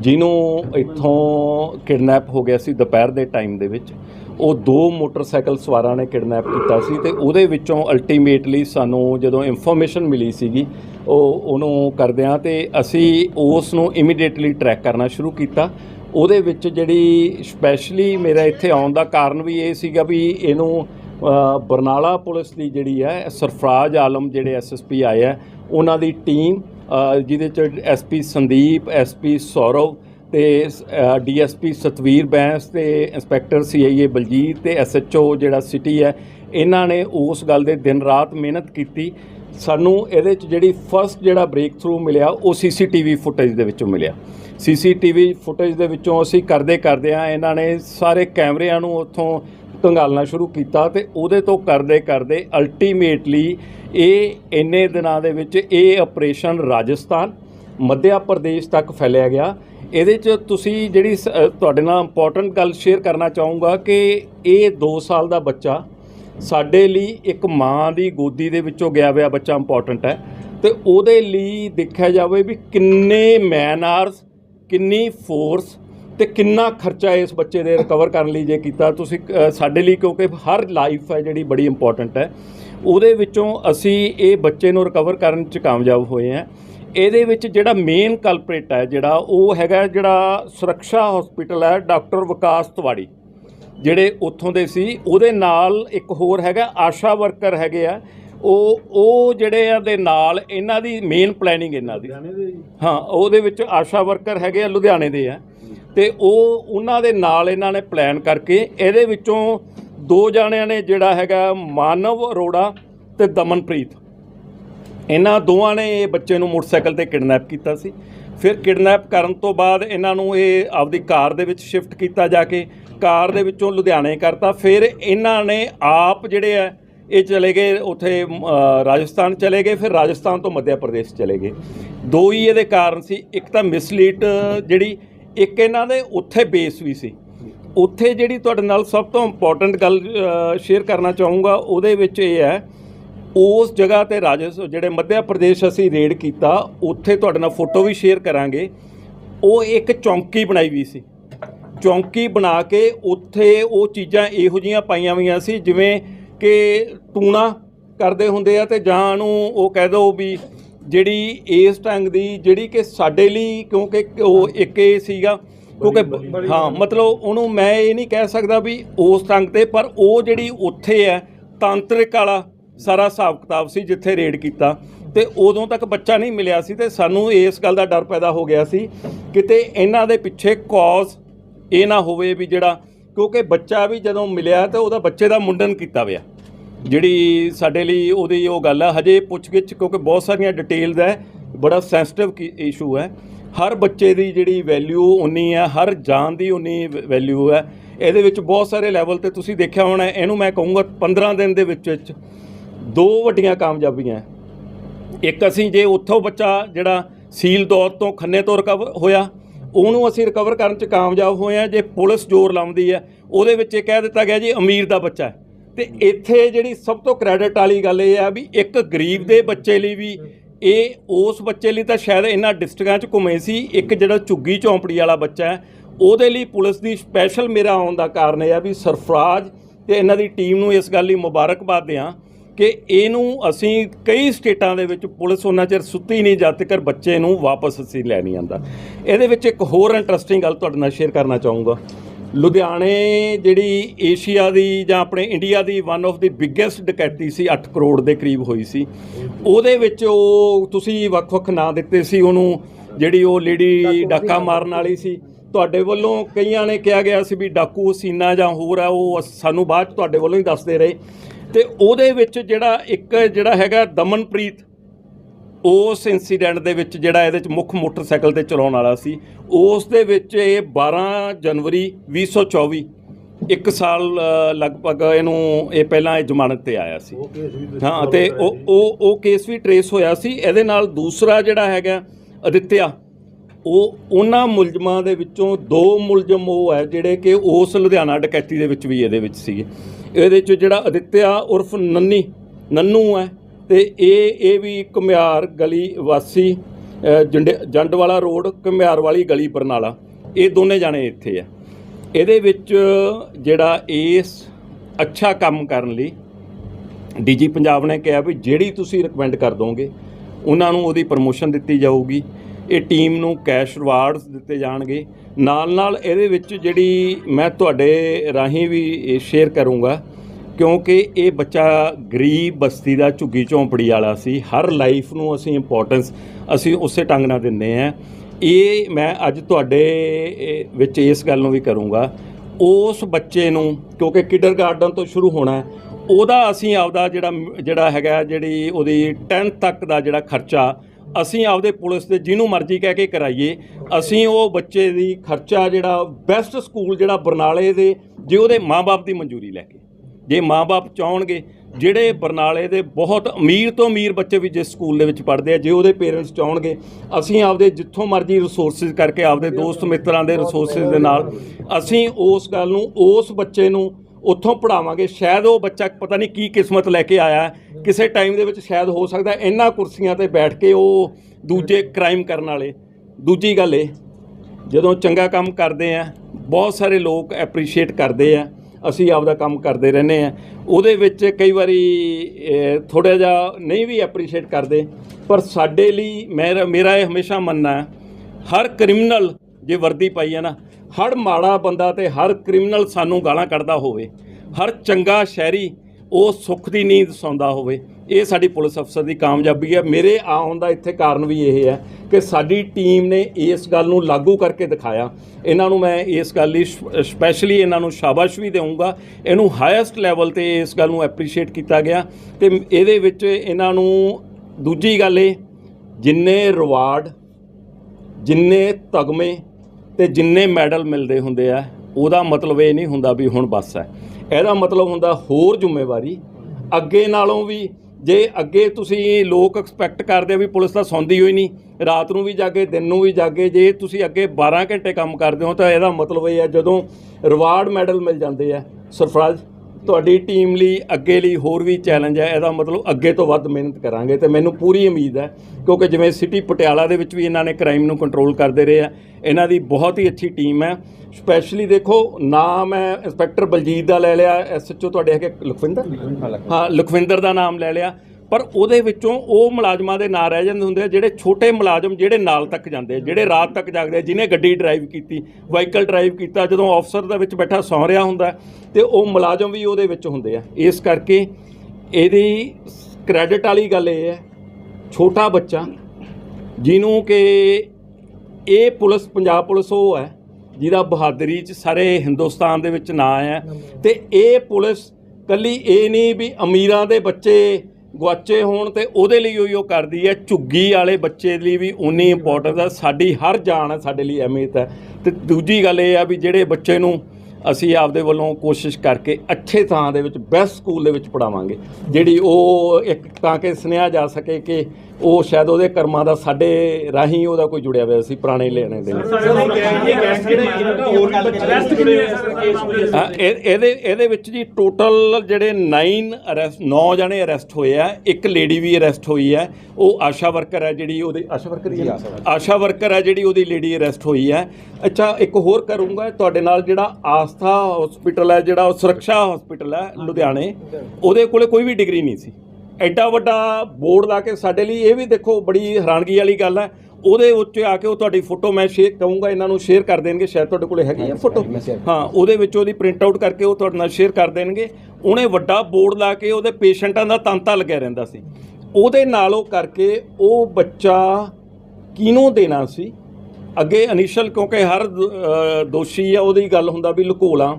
ਜਿਹਨੂੰ ਇੱਥੋਂ ਕਿਡਨੈਪ ਹੋ ਗਿਆ ਸੀ ਦੁਪਹਿਰ ਦੇ ਟਾਈਮ ਦੇ ਵਿੱਚ, ਉਹ ਦੋ ਮੋਟਰਸਾਈਕਲ ਸਵਾਰਾਂ ਨੇ ਕਿਡਨੈਪ ਕੀਤਾ ਸੀ ਤੇ ਉਹਦੇ ਵਿੱਚੋਂ ਅਲਟੀਮੇਟਲੀ ਸਾਨੂੰ ਜਦੋਂ ਇਨਫੋਰਮੇਸ਼ਨ ਮਿਲੀ ਸੀਗੀ, ਉਹ ਉਹਨੂੰ ਕਰਦਿਆਂ ਤੇ ਅਸੀਂ ਉਸ ਨੂੰ ਇਮੀਡੀਏਟਲੀ ਟਰੈਕ ਕਰਨਾ ਸ਼ੁਰੂ ਕੀਤਾ। ਉਹਦੇ ਵਿੱਚ ਜਿਹੜੀ ਸਪੈਸ਼ਲੀ ਮੇਰਾ ਇੱਥੇ ਆਉਣ ਦਾ ਕਾਰਨ ਵੀ ਇਹ ਸੀਗਾ ਵੀ ਇਹਨੂੰ ਬਰਨਾਲਾ ਪੁਲਿਸ ਦੀ ਜਿਹੜੀ ਹੈ, ਸਰਫਰਾਜ਼ ਆਲਮ ਜਿਹੜੇ ਐਸਐਸਪੀ ਆਏ ਆ, ਉਹਨਾਂ ਦੀ ਟੀਮ ਜਿਹਦੇ ਚ ਐਸਪੀ ਸੰਦੀਪ ਐਸਪੀ ਸੌਰਵ ਤੇ ਡੀਐਸਪੀ ਸਤਵੀਰ ਬੈਂਸ ਤੇ ਇੰਸਪੈਕਟਰ ਸੀਆਈਏ ਬਲਜੀਤ ਤੇ ਐਸਐਚਓ ਜਿਹੜਾ ਸਿਟੀ ਹੈ, ਇਹਨਾਂ ਨੇ ਉਸ ਗੱਲ ਦੇ ਦਿਨ ਰਾਤ ਮਿਹਨਤ ਕੀਤੀ। ਸਾਨੂੰ ਇਹਦੇ ਚ ਜਿਹੜੀ ਫਸਟ ਜਿਹੜਾ ਬ੍ਰੇਕ ਥਰੂ ਮਿਲਿਆ, ਉਹ ਸੀਸੀਟੀਵੀ ਫੁਟੇਜ ਦੇ ਵਿੱਚੋਂ ਮਿਲਿਆ। ਸੀਸੀਟੀਵੀ ਫੁਟੇਜ ਦੇ ਵਿੱਚੋਂ ਅਸੀਂ ਕਰਦੇ ਕਰਦੇ ਆ, ਇਹਨਾਂ ਨੇ ਸਾਰੇ ਕੈਮਰਿਆਂ ਨੂੰ ਉੱਥੋਂ ਕੰਗਾਲਣਾ ਸ਼ੁਰੂ ਕੀਤਾ ਤੇ ਉਹਦੇ ਤੋਂ ਕਰਦੇ ਕਰਦੇ ਅਲਟੀਮੇਟਲੀ ਇਹ ਇੰਨੇ ਦਿਨਾਂ ਦੇ ਵਿੱਚ ਇਹ ਆਪਰੇਸ਼ਨ ਰਾਜਸਥਾਨ, ਮੱਧਿਆ ਪ੍ਰਦੇਸ਼ ਤੱਕ ਫੈਲਿਆ ਗਿਆ। ਇਹਦੇ ਚ ਤੁਸੀਂ ਜਿਹੜੀ ਸ- ਤੁਹਾਡੇ ਨਾਲ ਇੰਪੋਰਟੈਂਟ ਗੱਲ ਸ਼ੇਅਰ ਕਰਨਾ ਚਾਹੂੰਗਾ ਕਿ ਇਹ 2 ਸਾਲ ਦਾ ਬੱਚਾ ਸਾਡੇ ਲਈ ਇੱਕ ਮਾਂ ਦੀ ਗੋਦੀ ਦੇ ਵਿੱਚੋਂ ਗਿਆ ਹੋਇਆ ਬੱਚਾ ਇੰਪੋਰਟੈਂਟ ਹੈ ਤੇ ਉਹਦੇ ਲਈ ਦੇਖਿਆ ਜਾਵੇ ਵੀ ਕਿੰਨੇ ਮੈਨਰਸ ਕਿੰਨੀ ਫੋਰਸ ਤੇ ਕਿੰਨਾ ਖਰਚਾ ਇਸ ਬੱਚੇ ਦੇ ਰਿਕਵਰ ਕਰਨ ਲਈ ਜੇ ਕੀਤਾ? ਤੁਸੀਂ ਸਾਡੇ ਲਈ ਕਿਉਂਕਿ ਹਰ ਲਾਈਫ ਹੈ ਜਿਹੜੀ ਬੜੀ ਇੰਪੋਰਟੈਂਟ ਹੈ। ਉਹਦੇ ਵਿੱਚੋਂ ਅਸੀਂ ਇਹ ਬੱਚੇ ਨੂੰ ਰਿਕਵਰ ਕਰਨ ਚ ਕਾਮਯਾਬ ਹੋਏ ਹਾਂ। ਇਹਦੇ ਵਿੱਚ ਜਿਹੜਾ ਮੇਨ ਕਲਪ੍ਰੇਟ ਹੈ ਜਿਹੜਾ ਉਹ ਹੈਗਾ ਜਿਹੜਾ ਸੁਰੱਖਿਆ ਹਸਪੀਟਲ ਹੈ ਡਾਕਟਰ ਵਿਕਾਸ ਤਵਾੜੀ ਜਿਹੜੇ ਉੱਥੋਂ ਦੇ ਸੀ। ਉਹਦੇ ਨਾਲ ਇੱਕ ਹੋਰ ਹੈਗਾ ਆਸ਼ਾ ਵਰਕਰ ਹੈਗੇ ਆ। ਉਹ ਉਹ ਜਿਹੜੇ ਆ ਦੇ ਨਾਲ ਇਹਨਾਂ ਦੀ ਮੇਨ ਪਲੈਨਿੰਗ ਇਹਨਾਂ ਦੀ। ਹਾਂ ਉਹਦੇ ਵਿੱਚ ਆਸ਼ਾ ਵਰਕਰ ਹੈਗੇ ਆ ਲੁਧਿਆਣੇ ਦੇ ਆ। ਤੇ ਉਹ ਉਹਨਾਂ ਦੇ ਨਾਲ ਇਹਨਾਂ ਨੇ ਪਲਾਨ ਕਰਕੇ ਇਹਦੇ ਵਿੱਚੋਂ ਦੋ ਜਾਣਿਆਂ ਨੇ ਜਿਹੜਾ ਹੈਗਾ ਮਾਨਵ ਅਰੋੜਾ ਤੇ ਦਮਨਪ੍ਰੀਤ। ਇਹਨਾਂ ਦੋਵਾਂ ਨੇ ਇਹ ਬੱਚੇ ਨੂੰ ਮੋਟਰਸਾਈਕਲ ਤੇ ਕਿਡਨੈਪ ਕੀਤਾ ਸੀ। ਫਿਰ ਕਿਡਨੈਪ ਕਰਨ ਤੋਂ ਬਾਅਦ ਇਹਨਾਂ ਨੂੰ ਇਹ ਆਪਦੀ ਕਾਰ ਦੇ ਵਿੱਚ ਸ਼ਿਫਟ ਕੀਤਾ ਜਾ ਕੇ ਕਾਰ ਦੇ ਵਿੱਚੋਂ ਲੁਧਿਆਣੇ ਕਰਤਾ। ਫਿਰ ਇਹਨਾਂ ਨੇ ਆਪ ਜਿਹੜੇ ਆ, ਇਹ ਚਲੇ ਗਏ ਉਥੇ ਰਾਜਸਥਾਨ ਚਲੇ ਗਏ। ਫਿਰ ਰਾਜਸਥਾਨ ਤੋਂ ਮੱਧ ਪ੍ਰਦੇਸ਼ ਚਲੇ ਗਏ। ਦੋ ਹੀ ਇਹਦੇ ਕਾਰਨ ਸੀ। ਇੱਕ ਤਾਂ ਮਿਸਲੀਡ ਜਿਹੜੀ ਇੱਕ ਇਹਨਾਂ ਦੇ ਉੱਥੇ ਬੇਸ ਵੀ ਸੀ। ਉੱਥੇ ਜਿਹੜੀ ਤੁਹਾਡੇ ਨਾਲ ਸਭ ਤੋਂ ਇੰਪੋਰਟੈਂਟ ਗੱਲ ਸ਼ੇਅਰ ਕਰਨਾ ਚਾਹੂੰਗਾ, ਉਹਦੇ ਵਿੱਚ ਇਹ ਹੈ, ਉਸ ਜਗ੍ਹਾ ਤੇ ਰਾਜਸ, ਜਿਹੜੇ ਮੱਧ ਪ੍ਰਦੇਸ਼ ਅਸੀਂ ਰੇਡ ਕੀਤਾ, ਉੱਥੇ ਤੁਹਾਡੇ ਨਾਲ ਫੋਟੋ ਵੀ ਸ਼ੇਅਰ ਕਰਾਂਗੇ। ਉਹ ਇੱਕ ਚੌਂਕੀ ਬਣਾਈ ਵੀ ਸੀ। ਚੌਂਕੀ ਬਣਾ ਕੇ ਉੱਥੇ ਉਹ ਚੀਜ਼ਾਂ ਇਹੋ ਜੀਆਂ ਪਾਈਆਂ ਹੋਈਆਂ ਸੀ, ਜਿਵੇਂ ਕਿ ਟੂਣਾ ਕਰਦੇ ਹੁੰਦੇ ਆ ਤੇ ਜਾਂ ਨੂੰ ਉਹ ਕਹਿ ਦੋ ਵੀ ਜਿਹੜੀ ਇਸ ਢੰਗ ਦੀ ਜਿਹੜੀ ਕਿ ਸਾਡੇ ਲਈ ਕਿਉਂਕਿ ਉਹ ਇੱਕ ਇਹ ਸੀਗਾ ਕਿਉਂਕਿ ਹਾਂ ਮਤਲਬ ਉਹਨੂੰ ਮੈਂ ਇਹ ਨਹੀਂ ਕਹਿ ਸਕਦਾ ਵੀ ਉਸ ਢੰਗ ਤੇ ਪਰ ਉਹ ਜਿਹੜੀ ਉੱਥੇ ਹੈ ਤਾਂਤਰਿਕ ਵਾਲਾ ਸਾਰਾ ਹਿਸਾਬ ਕਿਤਾਬ ਸੀ ਜਿੱਥੇ ਰੇਡ ਕੀਤਾ। ਤੇ ਉਦੋਂ ਤੱਕ ਬੱਚਾ ਨਹੀਂ ਮਿਲਿਆ ਸੀ ਤੇ ਸਾਨੂੰ ਇਸ ਗੱਲ ਦਾ ਡਰ ਪੈਦਾ ਹੋ ਗਿਆ ਸੀ। ਕਿਤੇ ਇਹਨਾਂ ਦੇ ਪਿੱਛੇ ਕੌਜ਼ ਇਹ ਨਾ ਹੋਵੇ ਵੀ ਜਿਹੜਾ ਕਿਉਂਕਿ ਬੱਚਾ ਵੀ ਜਦੋਂ ਮਿਲਿਆ ਤਾਂ ਉਹਦਾ ਬੱਚੇ ਦਾ ਮੁੰਡਨ ਕੀਤਾ ਹੋਇਆ। ਜਿਹੜੀ ਸਾਡੇ ਲਈ ਉਹਦੀ ਉਹ ਗੱਲ ਹੈ ਹਜੇ ਪੁੱਛਗਿੱਛ ਕਿਉਂਕਿ ਬਹੁਤ ਸਾਰੀਆਂ ਡਿਟੇਲਸ ਹੈ, ਬੜਾ ਸੈਂਸਿਟਿਵ ਇਸ਼ੂ ਹੈ। ਹਰ ਬੱਚੇ ਦੀ ਜਿਹੜੀ ਵੈਲਿਊ ਉਨੀ ਹੈ, ਹਰ ਜਾਨ ਦੀ ਉਨੀ ਵੈਲਿਊ ਹੈ। ਇਹਦੇ ਵਿੱਚ ਬਹੁਤ ਸਾਰੇ ਲੈਵਲ ਤੇ ਤੁਸੀਂ ਦੇਖਿਆ ਹੋਣਾ, ਇਹਨੂੰ ਮੈਂ ਕਹੂੰਗਾ 15 ਦਿਨ ਦੇ ਵਿੱਚ ਵਿੱਚ ਦੋ ਵੱਡੀਆਂ ਕਾਮਯਾਬੀਆਂ। ਇੱਕ ਅਸੀਂ ਜੇ ਉੱਥੋਂ ਬੱਚਾ ਜਿਹੜਾ ਸੀਲ ਦੌਰ ਤੋਂ ਖੰਨੇ ਤੋਂ ਰਿਕਵਰ ਹੋਇਆ, ਉਹਨੂੰ ਅਸੀਂ ਰਿਕਵਰ ਕਰਨ ਚ ਕਾਮਯਾਬ ਹੋਏ ਆ ਜੇ ਪੁਲਿਸ ਜ਼ੋਰ ਲਾਉਂਦੀ ਹੈ, ਉਹਦੇ ਵਿੱਚ ਇਹ ਕਹਿ ਦਿੱਤਾ ਗਿਆ ਜੀ, ਅਮੀਰ ਦਾ ਬੱਚਾ ਹੈ। ਤੇ ਇੱਥੇ ਜਿਹੜੀ ਸਭ ਤੋਂ ਕ੍ਰੈਡਿਟ ਵਾਲੀ ਗੱਲ ਇਹ ਆ ਵੀ ਇੱਕ ਗਰੀਬ ਦੇ ਬੱਚੇ ਲਈ ਵੀ ਇਹ ਉਸ ਬੱਚੇ ਲਈ ਤਾਂ ਸ਼ਾਇਦ ਇਹਨਾਂ ਡਿਸਟ੍ਰਿਕਾਂ 'ਚ ਘੁੰਮੇ ਸੀ, ਇੱਕ ਜਿਹੜਾ ਝੁੱਗੀ ਚੌਂਪੜੀ ਵਾਲਾ ਬੱਚਾ ਹੈ, ਉਹਦੇ ਲਈ ਪੁਲਿਸ ਦੀ ਸਪੈਸ਼ਲ ਮੇਰਾ ਆਉਣ ਦਾ ਕਾਰਨ ਇਹ ਆ ਵੀ ਸਰਫਰਾਜ਼ ਤੇ ਇਹਨਾਂ ਦੀ ਟੀਮ ਨੂੰ ਇਸ ਗੱਲ ਲਈ ਮੁਬਾਰਕਬਾਦ ਦਿਆਂ ਕਿ ਇਹਨੂੰ ਅਸੀਂ ਕਈ ਸਟੇਟਾਂ ਦੇ ਵਿੱਚ ਪੁਲਿਸ ਉਹਨਾਂ ਚਿਰ ਸੁੱਤੀ ਨਹੀਂ ਜਦ ਤੱਕ ਬੱਚੇ ਨੂੰ ਵਾਪਸ ਅਸੀਂ ਲੈ ਨਹੀਂ ਆਂਦਾ। ਇਹਦੇ ਵਿੱਚ ਇੱਕ ਹੋਰ ਇੰਟਰਸਟਿੰਗ ਗੱਲ ਤੁਹਾਡੇ ਨਾਲ ਸ਼ੇਅਰ ਕਰਨਾ ਚਾਹੂੰਗਾ। ਲੁਧਿਆਣੇ ਜਿਹੜੀ ਏਸ਼ੀਆ ਦੀ ਜਾਂ ਆਪਣੇ ਇੰਡੀਆ ਦੀ ਵਨ ਆਫ ਦੀ ਬਿਗੇਸਟ ਡਕੈਤੀ ਸੀ 8 ਕਰੋੜ ਦੇ ਕਰੀਬ ਹੋਈ ਸੀ। ਉਹਦੇ ਵਿੱਚ ਉਹ ਤੁਸੀਂ ਵੱਖ-ਵੱਖ ਨਾਂ ਦਿੱਤੇ ਸੀ ਉਹਨੂੰ ਜਿਹੜੀ ਉਹ ਲੇਡੀ ਡਾਕਾ ਮਾਰਨ ਵਾਲੀ ਸੀ। ਤੁਹਾਡੇ ਵੱਲੋਂ ਕਈਆਂ ਨੇ ਕਿਹਾ ਗਿਆ ਸੀ ਵੀ ਡਾਕੂ ਸੀਨਾ ਜਾਂ ਹੋਰ ਆ ਉਹ ਸਾਨੂੰ ਬਾਅਦ ਤੁਹਾਡੇ ਵੱਲੋਂ ਹੀ ਦੱਸਦੇ ਰਹੇ। ਤੇ ਉਹਦੇ ਵਿੱਚ ਜਿਹੜਾ ਇੱਕ ਜਿਹੜਾ ਹੈਗਾ ਦਮਨਪ੍ਰੀਤ ਉਸ ਇਨਸੀਡੈਂਟ ਦੇ ਵਿੱਚ ਜਿਹੜਾ ਇਹਦੇ ਵਿੱਚ ਮੁੱਖ ਮੋਟਰਸਾਈਕਲ ਤੇ ਚਲਾਉਣ ਵਾਲਾ ਸੀ ਉਸ ਦੇ ਵਿੱਚ ਇਹ 12 ਜਨਵਰੀ 2024 ਇੱਕ ਸਾਲ ਲਗਭਗ ਇਹਨੂੰ ਇਹ ਪਹਿਲਾਂ ਇਹ ਜ਼ਮਾਨਤ ਤੇ ਆਇਆ ਸੀ। ਹਾਂ ਤੇ ਉਹ ਉਹ ਉਹ ਕੇਸ ਵੀ ਟਰੇਸ ਹੋਇਆ ਸੀ। ਇਹਦੇ ਨਾਲ ਦੂਸਰਾ ਜਿਹੜਾ ਹੈਗਾ ਅਦਿੱਤਿਆ ਉਹ ਉਹਨਾਂ ਮੁਲਜ਼ਮਾਂ ਦੇ ਵਿੱਚੋਂ ਦੋ ਮੁਲਜ਼ਮ ਉਹ ਹੈ ਜਿਹੜੇ ਕਿ ਉਸ ਲੁਧਿਆਣਾ ਡਕੈਤੀ ਦੇ ਵਿੱਚ ਵੀ ਇਹਦੇ ਵਿੱਚ ਸੀਗੇ। ਇਹਦੇ ਚ ਜਿਹੜਾ ਅਦਿੱਤਿਆ ਉਰਫ ਨੰਨੀ ਨੰਨੂ ਹੈ ਤੇ ਇਹ ਇਹ ਵੀ ਘੁਮਿਆਰ ਗਲੀ ਵਾਸੀ ਜੰਡ ਜੰਡੇ, ਜੰਡਵਾਲਾ ਰੋਡ ਘੁਮਿਆਰ ਵਾਲੀ ਗਲੀ ਬਰਨਾਲਾ। ਇਹ ਦੋਨੇ ਜਾਣੇ ਇੱਥੇ ਆ। ਇਹਦੇ ਵਿੱਚ ਜਿਹੜਾ ਇਸ ਅੱਛਾ ਕੰਮ ਕਰਨ ਲਈ ਡੀਜੀ ਪੰਜਾਬ ਨੇ ਕਿਹਾ ਵੀ ਜਿਹੜੀ ਤੁਸੀਂ ਰეკਮੈਂਡ ਕਰ ਦੋਗੇ, ਉਹਨਾਂ ਨੂੰ ਉਹਦੀ ਪ੍ਰਮੋਸ਼ਨ ਦਿੱਤੀ ਜਾਊਗੀ। ਇਹ ਟੀਮ ਨੂੰ ਕੈਸ਼ ਰਿਵਾਰਡਸ ਦਿੱਤੇ ਜਾਣਗੇ। ਨਾਲ ਨਾਲ ਇਹਦੇ ਵਿੱਚ ਜਿਹੜੀ ਮੈਂ ਤੁਹਾਡੇ ਰਾਹੀਂ ਵੀ ਸ਼ੇਅਰ ਕਰੂੰਗਾ ਕਿਉਂਕਿ ਇਹ ਬੱਚਾ ਗਰੀਬ ਬਸਤੀ ਦਾ ਝੁੱਗੀ ਝੌਂਪੜੀ ਵਾਲਾ ਸੀ, ਹਰ ਲਾਈਫ ਨੂੰ ਅਸੀਂ ਇੰਪੋਰਟੈਂਸ ਅਸੀਂ ਉਸੇ ਢੰਗ ਨਾਲ ਦਿੰਦੇ ਆ ਇਹ ਮੈਂ ਅੱਜ ਤੁਹਾਡੇ ਵਿੱਚ ਇਸ ਗੱਲ ਨੂੰ ਵੀ ਕਰੂੰਗਾ। ਉਸ ਬੱਚੇ ਨੂੰ, ਕਿਉਂਕਿ ਕਿਡਰਗਾਰਡਨ ਤੋਂ ਸ਼ੁਰੂ ਹੋਣਾ ਉਹਦਾ ਅਸੀਂ ਆਪਦਾ ਜਿਹੜਾ ਜਿਹੜਾ ਹੈਗਾ ਜਿਹੜੀ ਉਹਦੀ 10th ਤੱਕ ਦਾ ਜਿਹੜਾ ਖਰਚਾ ਅਸੀਂ ਆਪਦੇ ਪੁਲਿਸ ਦੇ ਜਿਹਨੂੰ ਮਰਜ਼ੀ ਕਹਿ ਕੇ ਕਰਾਈਏ, ਅਸੀਂ ਉਹ ਬੱਚੇ ਦੀ ਖਰਚਾ ਜਿਹੜਾ ਬੈਸਟ ਸਕੂਲ ਜਿਹੜਾ ਬਰਨਾਲੇ ਦੇ, ਜੇ ਉਹਦੇ ਮਾਪੇ ਦੀ ਮਨਜ਼ੂਰੀ ਲੈ ਕੇ। ਜੇ ਮਾਪੇ ਚਾਹਣਗੇ, ਜਿਹੜੇ ਬਰਨਾਲੇ ਦੇ ਬਹੁਤ ਅਮੀਰ ਤੋਂ ਅਮੀਰ ਬੱਚੇ ਵੀ ਜਿਸ ਸਕੂਲ ਦੇ ਵਿੱਚ ਪੜ੍ਹਦੇ ਆ, ਜੇ ਉਹਦੇ ਪੇਰੈਂਟਸ ਚਾਹਣਗੇ, ਅਸੀਂ ਆਪਦੇ ਜਿੱਥੋਂ ਮਰਜ਼ੀ ਰਿਸੋਰਸਿਸ ਕਰਕੇ ਆਪਦੇ ਦੋਸਤ ਮਿੱਤਰਾਂ ਦੇ ਰਿਸੋਰਸਿਸ ਦੇ ਨਾਲ, ਅਸੀਂ ਉਸ ਗੱਲ ਨੂੰ, ਉਸ ਬੱਚੇ ਨੂੰ ਉੱਥੋਂ ਪੜਾਵਾਂਗੇ ਸ਼ਾਇਦ ਉਹ ਬੱਚਾ ਪਤਾ ਨਹੀਂ ਕੀ ਕਿਸਮਤ ਲੈ ਕੇ ਆਇਆ, ਕਿਸੇ ਟਾਈਮ ਦੇ ਵਿੱਚ ਸ਼ਾਇਦ ਹੋ ਸਕਦਾ ਇਹਨਾਂ ਕੁਰਸੀਆਂ ਤੇ ਬੈਠ ਕੇ ਉਹ ਦੂਜੇ ਕ੍ਰਾਈਮ ਕਰਨ ਵਾਲੇ। ਦੂਜੀ ਗੱਲ ਇਹ, ਜਦੋਂ ਚੰਗਾ ਕੰਮ ਕਰਦੇ ਆ, ਬਹੁਤ ਸਾਰੇ ਲੋਕ ਐਪਰੀਸ਼ੀਏਟ ਕਰਦੇ ਆ। ਅਸੀਂ ਆਪਦਾ ਕੰਮ ਕਰਦੇ ਰਹਿੰਦੇ ਆ ਉਹਦੇ ਵਿੱਚ ਕਈ ਵਾਰੀ ਥੋੜਾ ਜਿਹਾ ਨਹੀਂ ਵੀ ਐਪਰੀਸ਼ੀਏਟ ਕਰਦੇ, ਪਰ ਸਾਡੇ ਲਈ ਮੇਰਾ ਮੇਰਾ ਇਹ ਹਮੇਸ਼ਾ ਮੰਨਣਾ ਹੈ, ਹਰ ਕ੍ਰਿਮੀਨਲ ਜੇ ਵਰਦੀ ਪਾਈ ਹੈ ਨਾ, ਹਰ ਮਾੜਾ ਬੰਦਾ ਤੇ ਹਰ ਕ੍ਰਿਮੀਨਲ ਸਾਨੂੰ ਗਾਲਾਂ ਕੱਢਦਾ ਹੋਵੇ, ਹਰ ਚੰਗਾ ਸ਼ਹਿਰੀ ਉਹ ਸੁੱਖ ਦੀ ਨੀਂਦ ਸੌਂਦਾ ਹੋਵੇ। ਇਹ ਸਾਡੀ ਪੁਲਿਸ ਅਫਸਰ ਦੀ ਕਾਮਯਾਬੀ ਹੈ। ਮੇਰੇ ਆਉਣ ਦਾ ਇੱਥੇ ਕਾਰਨ ਵੀ ਇਹ ਹੈ ਕਿ ਸਾਡੀ ਟੀਮ ਨੇ ਇਸ ਗੱਲ ਨੂੰ ਲਾਗੂ ਕਰਕੇ ਦਿਖਾਇਆ। ਇਹਨਾਂ ਨੂੰ ਮੈਂ ਇਸ ਗੱਲ ਲਈ ਸਪੈਸ਼ਲੀ ਇਹਨਾਂ ਨੂੰ ਸ਼ਾਬਾਸ਼ ਵੀ ਦੇਵਾਂਗਾ ਇਹਨੂੰ ਹਾਈਐਸਟ ਲੈਵਲ ਤੇ ਇਸ ਗੱਲ ਨੂੰ ਐਪਰੀਸ਼ੀਏਟ ਕੀਤਾ ਗਿਆ ਤੇ ਇਹਦੇ ਵਿੱਚ ਇਹਨਾਂ ਨੂੰ ਦੂਜੀ ਗੱਲ ਇਹ, ਜਿੰਨੇ ਰਿਵਾਰਡ ਜਿੰਨੇ ਤਗਮੇ ਤੇ ਜਿੰਨੇ ਮੈਡਲ ਮਿਲਦੇ ਹੁੰਦੇ ਆ, ਉਹਦਾ ਮਤਲਬ ਇਹ ਨਹੀਂ ਹੁੰਦਾ ਵੀ ਹੁਣ ਬਸ ਹੈ। ਇਹਦਾ ਮਤਲਬ ਹੁੰਦਾ ਹੋਰ ਜ਼ਿੰਮੇਵਾਰੀ। ਅੱਗੇ ਨਾਲੋਂ ਵੀ ਜੇ ਅੱਗੇ ਤੁਸੀਂ ਲੋਕ ਐਕਸਪੈਕਟ ਕਰਦੇ ਆ ਵੀ ਪੁਲਿਸ ਤਾਂ ਸੌਂਦੀ ਹੋਈ ਨਹੀਂ, ਰਾਤ ਨੂੰ ਵੀ ਜਾਗੇ, ਦਿਨ ਨੂੰ ਵੀ ਜਾਗੇ, ਜੇ ਤੁਸੀਂ ਅੱਗੇ 12 ਘੰਟੇ ਕੰਮ ਕਰਦੇ ਹੋ ਤਾਂ ਇਹਦਾ ਮਤਲਬ ਇਹ ਹੈ ਜਦੋਂ ਰਿਵਾਰਡ ਮੈਡਲ ਮਿਲ ਜਾਂਦੇ ਆ, ਸਰਫਰਾਜ਼। ਤੁਹਾਡੀ ਟੀਮ ਲਈ ਅੱਗੇ ਲਈ ਹੋਰ ਵੀ ਚੈਲੰਜ ਹੈ ਇਹਦਾ ਮਤਲਬ ਅੱਗੇ ਤੋਂ ਵੱਧ ਮਿਹਨਤ ਕਰਾਂਗੇ ਤੇ ਮੈਨੂੰ ਪੂਰੀ ਉਮੀਦ ਹੈ ਕਿਉਂਕਿ ਜਿਵੇਂ ਸਿਟੀ ਪਟਿਆਲਾ ਦੇ ਵਿੱਚ ਵੀ ਇਹਨਾਂ ਨੇ ਕ੍ਰਾਈਮ ਨੂੰ ਕੰਟਰੋਲ ਕਰਦੇ ਰਹੇ ਆ ਇਹਨਾਂ ਦੀ ਬਹੁਤ ਹੀ ਅੱਛੀ ਟੀਮ ਹੈ। ਸਪੈਸ਼ਲੀ ਦੇਖੋ ਨਾਮ ਹੈ ਇੰਸਪੈਕਟਰ ਬਲਜੀਤ ਦਾ ਲੈ ਲਿਆ ਐਸਐਚਓ ਤੁਹਾਡੇ ਹੈਗੇ ਲਖਵਿੰਦਰ? ਹਾਂ ਲਖਵਿੰਦਰ ਦਾ ਨਾਮ ਲੈ ਲਿਆ। ਪਰ ਉਹਦੇ ਵਿੱਚੋਂ ਉਹ ਮੁਲਾਜ਼ਮਾਂ ਦੇ ਨਾਂ ਰਹਿ ਜਾਂਦੇ ਹੁੰਦੇ ਆ, ਜਿਹੜੇ ਛੋਟੇ ਮੁਲਾਜ਼ਮ ਜਿਹੜੇ ਨਾਲ ਤੱਕ ਜਾਂਦੇ ਆ, ਜਿਹੜੇ ਰਾਤ ਤੱਕ ਜਾਗਦੇ ਆ ਜਿਹਨੇ ਗੱਡੀ ਡਰਾਈਵ ਕੀਤੀ ਵਾਹੀਕਲ ਡਰਾਈਵ ਕੀਤਾ, ਜਦੋਂ ਅਫਸਰ ਦੇ ਵਿੱਚ ਬੈਠਾ ਸੌਂ ਰਿਹਾ ਹੁੰਦਾ ਤੇ ਉਹ ਮੁਲਾਜ਼ਮ ਵੀ ਉਹਦੇ ਵਿੱਚ ਹੁੰਦੇ ਆ। ਇਸ ਕਰਕੇ ਇਹਦੀ ਕ੍ਰੈਡਿਟ ਵਾਲੀ ਗੱਲ ਇਹ ਹੈ, ਛੋਟਾ ਬੱਚਾ, ਜਿਹਨੂੰ ਕਿ ਇਹ ਪੁਲਿਸ, ਪੰਜਾਬ ਪੁਲਿਸ ਉਹ ਹੈ, ਜਿਹਦਾ ਬਹਾਦਰੀ ਚ ਸਾਰੇ ਹਿੰਦੁਸਤਾਨ ਦੇ ਵਿੱਚ ਨਾਂ ਹੈ, ਤੇ ਇਹ ਪੁਲਿਸ ਕੱਲੀ ਇਹ ਨਹੀਂ ਵੀ ਅਮੀਰਾਂ ਦੇ ਬੱਚੇ ਗੁਆਚੇ ਹੋਣ ਤੇ ਉਹਦੇ ਲਈ ਉਹੀ ਉਹ ਕਰਦੀ ਹੈ, ਝੁੱਗੀ ਵਾਲੇ ਬੱਚੇ ਲਈ ਵੀ ਉਨੀ ਇੰਪੋਰਟੈਂਸ ਹੈ, ਸਾਡੀ ਹਰ ਜਾਨ ਹੈ, ਸਾਡੇ ਲਈ ਅਹਿਮੀਅਤ ਹੈ। ਤੇ ਦੂਜੀ ਗੱਲ ਇਹ ਆ ਵੀ ਜਿਹੜੇ ਬੱਚੇ ਨੂੰ ਅਸੀਂ ਆਪਦੇ ਵੱਲੋਂ ਕੋਸ਼ਿਸ਼ ਕਰਕੇ ਅੱਛੇ ਥਾਂ ਦੇ ਵਿੱਚ ਬੈਸਟ ਸਕੂਲ ਦੇ ਵਿੱਚ ਪੜਾਵਾਂਗੇ ਜਿਹੜੀ ਉਹ ਇੱਕ ਤਾਂ ਕਿ ਸੁਨੇਹਾ ਜਾ ਸਕੇ ਕਿ ਉਹ ਸ਼ਾਇਦ ਉਹਦੇ ਕਰਮਾਂ ਦਾ ਸਾਡੇ ਰਾਹੀਂ ਉਹਦਾ ਕੋਈ ਜੁੜਿਆ ਹੋਇਆ ਸੀ ਪੁਰਾਣੇ ਲੈਣੇ ਦੇ ਇਹਦੇ ਇਹਦੇ ਵਿੱਚ ਜੀ ਟੋਟਲ ਜਿਹੜੇ 9 ਅਰੈਸਟ 9 ਜਣੇ ਅਰੈਸਟ ਹੋਏ ਆ ਇੱਕ ਲੇਡੀ ਵੀ ਅਰੈਸਟ ਹੋਈ ਹੈ ਉਹ ਆਸ਼ਾ ਵਰਕਰ ਹੈ ਜਿਹੜੀ ਉਹਦੇ ਆਸ਼ਾ ਵਰਕਰ ਹੀ ਹੈ ਆਸ਼ਾ ਵਰਕਰ ਹੈ ਜਿਹੜੀ ਉਹਦੀ ਲੇਡੀ ਅਰੈਸਟ ਹੋਈ ਹੈ ਅੱਛਾ ਇੱਕ ਹੋਰ ਕਰੂੰਗਾ ਤੁਹਾਡੇ ਨਾਲ ਜਿਹੜਾ ਆਸਥਾ ਹਸਪੀਟਲ ਹੈ ਜਿਹੜਾ ਉਹ ਸੁਰੱਖਿਆ ਹਸਪੀਟਲ ਹੈ ਲੁਧਿਆਣੇ। ਉਹਦੇ ਕੋਲੇ ਕੋਈ ਵੀ ਡਿਗਰੀ ਨਹੀਂ ਸੀ। ਐਡਾ ਵੱਡਾ ਬੋਰਡ ਲਾ ਕੇ ਸਾਡੇ ਲਈ ਇਹ ਵੀ ਦੇਖੋ ਬੜੀ ਹੈਰਾਨਗੀ ਵਾਲੀ ਗੱਲ ਹੈ। ਉਹਦੇ ਉੱਤੇ ਆ ਕੇ ਉਹ ਤੁਹਾਡੀ ਫੋਟੋ ਮੈਂ ਸ਼ੇਅਰ ਕਹੂੰਗਾ ਇਹਨਾਂ ਨੂੰ ਸ਼ੇਅਰ ਕਰ ਦੇਣਗੇ ਸ਼ਾਇਦ ਤੁਹਾਡੇ ਕੋਲੇ ਹੈਗੀ ਹੈ ਫੋਟੋ ਹਾਂ ਉਹਦੇ ਵਿੱਚ ਉਹਦੀ ਪ੍ਰਿੰਟ ਆਊਟ ਕਰਕੇ ਉਹ ਤੁਹਾਡੇ ਨਾਲ ਸ਼ੇਅਰ ਕਰ ਦੇਣਗੇ। ਉਹਨੇ ਵੱਡਾ ਬੋਰਡ ਲਾ ਕੇ ਉਹਦੇ ਪੇਸ਼ੈਂਟਾਂ ਦਾ ਤੰਤਾ ਲੱਗਿਆ ਰਹਿੰਦਾ ਸੀ। ਉਹਦੇ ਨਾਲ ਉਹ ਕਰਕੇ ਉਹ ਬੱਚਾ ਕਿਹਨੂੰ ਦੇਣਾ ਸੀ? ਅੱਗੇ ਇਨੀਸ਼ੀਅਲ ਕਿਉਂਕਿ ਹਰ ਦ- ਦੋਸ਼ੀ ਆ, ਉਹਦੀ ਗੱਲ ਹੁੰਦਾ ਵੀ ਲੁਕੋਲਾ।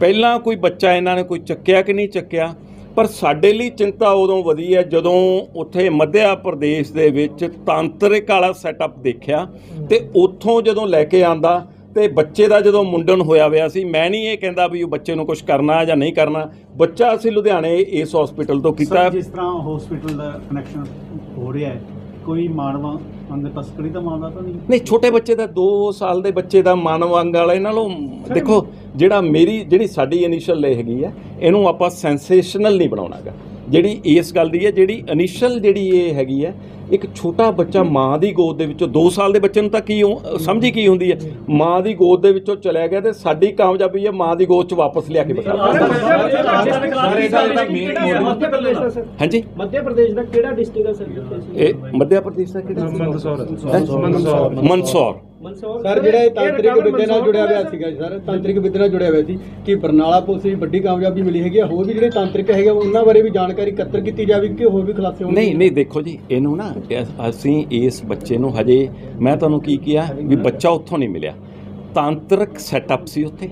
ਪਹਿਲਾਂ ਕੋਈ ਬੱਚਾ ਇਹਨਾਂ ਨੇ ਕੋਈ ਚੱਕਿਆ ਕਿ ਨਹੀਂ ਚੱਕਿਆ, ਪਰ ਸਾਡੇ ਲਈ ਚਿੰਤਾ ਉਦੋਂ ਵਧੀ ਹੈ ਜਦੋਂ ਉੱਥੇ ਮੱਧਿਆ ਪ੍ਰਦੇਸ਼ ਦੇ ਵਿੱਚ ਤਾਂਤਰਿਕ ਵਾਲਾ ਸੈਟਅਪ ਦੇਖਿਆ ਤੇ ਉੱਥੋਂ ਜਦੋਂ ਲੈ ਕੇ ਆਂਦਾ ਤੇ ਬੱਚੇ ਦਾ ਜਦੋਂ ਮੁੰਡਨ ਹੋਇਆ ਹੋਇਆ ਸੀ, ਮੈਂ ਨਹੀਂ ਇਹ ਕਹਿੰਦਾ ਵੀ ਉਹ ਬੱਚੇ ਨੂੰ ਕੁਝ ਕਰਨਾ ਜਾਂ ਨਹੀਂ ਕਰਨਾ। ਬੱਚਾ ਅਸੀਂ ਲੁਧਿਆਣੇ ਇਸ ਹਸਪੀਟਲ ਤੋਂ ਕੀਤਾ। ਜਿਸ ਤਰ੍ਹਾਂ ਹਸਪੀਟਲ ਦਾ ਕਨੈਕਸ਼ਨ ਹੋ ਰਿਹਾ ਹੈ, ਕੋਈ ਮਾਨਵਾ ਅੰਦਰ ਤਸਕਰੀ ਦਾ ਮਾਮਲਾ ਤਾਂ ਨਹੀਂ। ਨਹੀਂ ਛੋਟੇ ਬੱਚੇ ਦਾ 2 ਸਾਲ ਦੇ ਬੱਚੇ ਦਾ ਮਾਨਵ ਅੰਗ ਵਾਲੇ ਨਾਲੋਂ ਦੇਖੋ ਜਿਹੜਾ ਮੇਰੀ ਜਿਹੜੀ ਸਾਡੀ ਇਨੀਸ਼ੀਅਲ ਲੈ ਹੈਗੀ ਆ ਇਹਨੂੰ ਆਪਾਂ ਸੈਂਸੇਸ਼ਨਲ ਨਹੀਂ ਬਣਾਉਣਾਗਾ। ਜਿਹੜੀ ਇਸ ਗੱਲ ਦੀ ਹੈ ਜਿਹੜੀ ਇਨੀਸ਼ੀਅਲ ਜਿਹੜੀ ਇਹ ਹੈਗੀ ਹੈ ਇੱਕ ਛੋਟਾ ਬੱਚਾ ਮਾਂ ਦੀ ਗੋਦ ਦੇ ਵਿੱਚੋਂ 2 ਸਾਲ ਦੇ ਬੱਚੇ ਨੂੰ ਤਾਂ ਕੀ ਸਮਝ ਕੀ ਹੁੰਦੀ ਹੈ ਮਾਂ ਦੀ ਗੋਦ ਦੇ ਵਿੱਚੋਂ ਚਲਿਆ ਗਿਆ ਤੇ ਸਾਡੀ ਕਾਮਯਾਬੀ ਹੈ ਮਾਂ ਦੀ ਗੋਦ 'ਚ ਵਾਪਸ ਲਿਆ ਕੇ ਬਿਠਾ ਹਾਂਜੀ ਮੱਧ ਪ੍ਰਦੇਸ਼ ਦਾ ਕਿਹੜਾ ਡਿਸਟ੍ਰਿਕਟ ਹੈ ਸਰ ਇਹ ਮੱਧ ਪ੍ਰਦੇਸ਼ ਦਾ ਕਿਹੜਾ ਮੰਦਸੌਰ ਮੰਦਸੌਰ ਮਨਸੌਰ ਸਰ ਜਿਹੜਾ ਇਹ ਤਾਂਤਰਿਕ ਵਿੱਦਿਆ ਨਾਲ ਜੁੜਿਆ ਹੋਇਆ ਸੀਗਾ ਜੀ ਸਰ ਤਾਂਤਰਿਕ ਵਿੱਦਿਆ ਨਾਲ ਜੁੜਿਆ ਹੋਇਆ ਸੀ ਕਿ ਬਰਨਾਲਾ ਪੁਲਿਸ ਦੀ ਵੱਡੀ ਕਾਮਯਾਬੀ ਮਿਲੀ ਹੈਗੀ ਆ ਹੋਰ ਵੀ ਜਿਹੜੇ ਤਾਂਤਰਿਕ ਹੈਗੇ ਉਹਨਾਂ ਬਾਰੇ ਵੀ ਜਾਣਕਾਰੀ ਇਕੱਤਰ ਕੀਤੀ ਜਾਵੇ ਕਿ ਹੋਰ ਵੀ ਖੁਲਾਸੇ ਹੋਣ ਨਹੀਂ ਨਹੀਂ ਦੇਖੋ ਜੀ ਇਹਨੂੰ ਨਾ ਅਸੀਂ ਇਸ ਬੱਚੇ ਨੂੰ ਹਜੇ, ਮੈਂ ਤੁਹਾਨੂੰ ਕੀ ਕਿਹਾ ਵੀ ਬੱਚਾ ਉੱਥੋਂ ਨਹੀਂ ਮਿਲਿਆ। ਤਾਂਤਰਿਕ ਸੈਟਅਪ ਸੀ ਉੱਥੇ,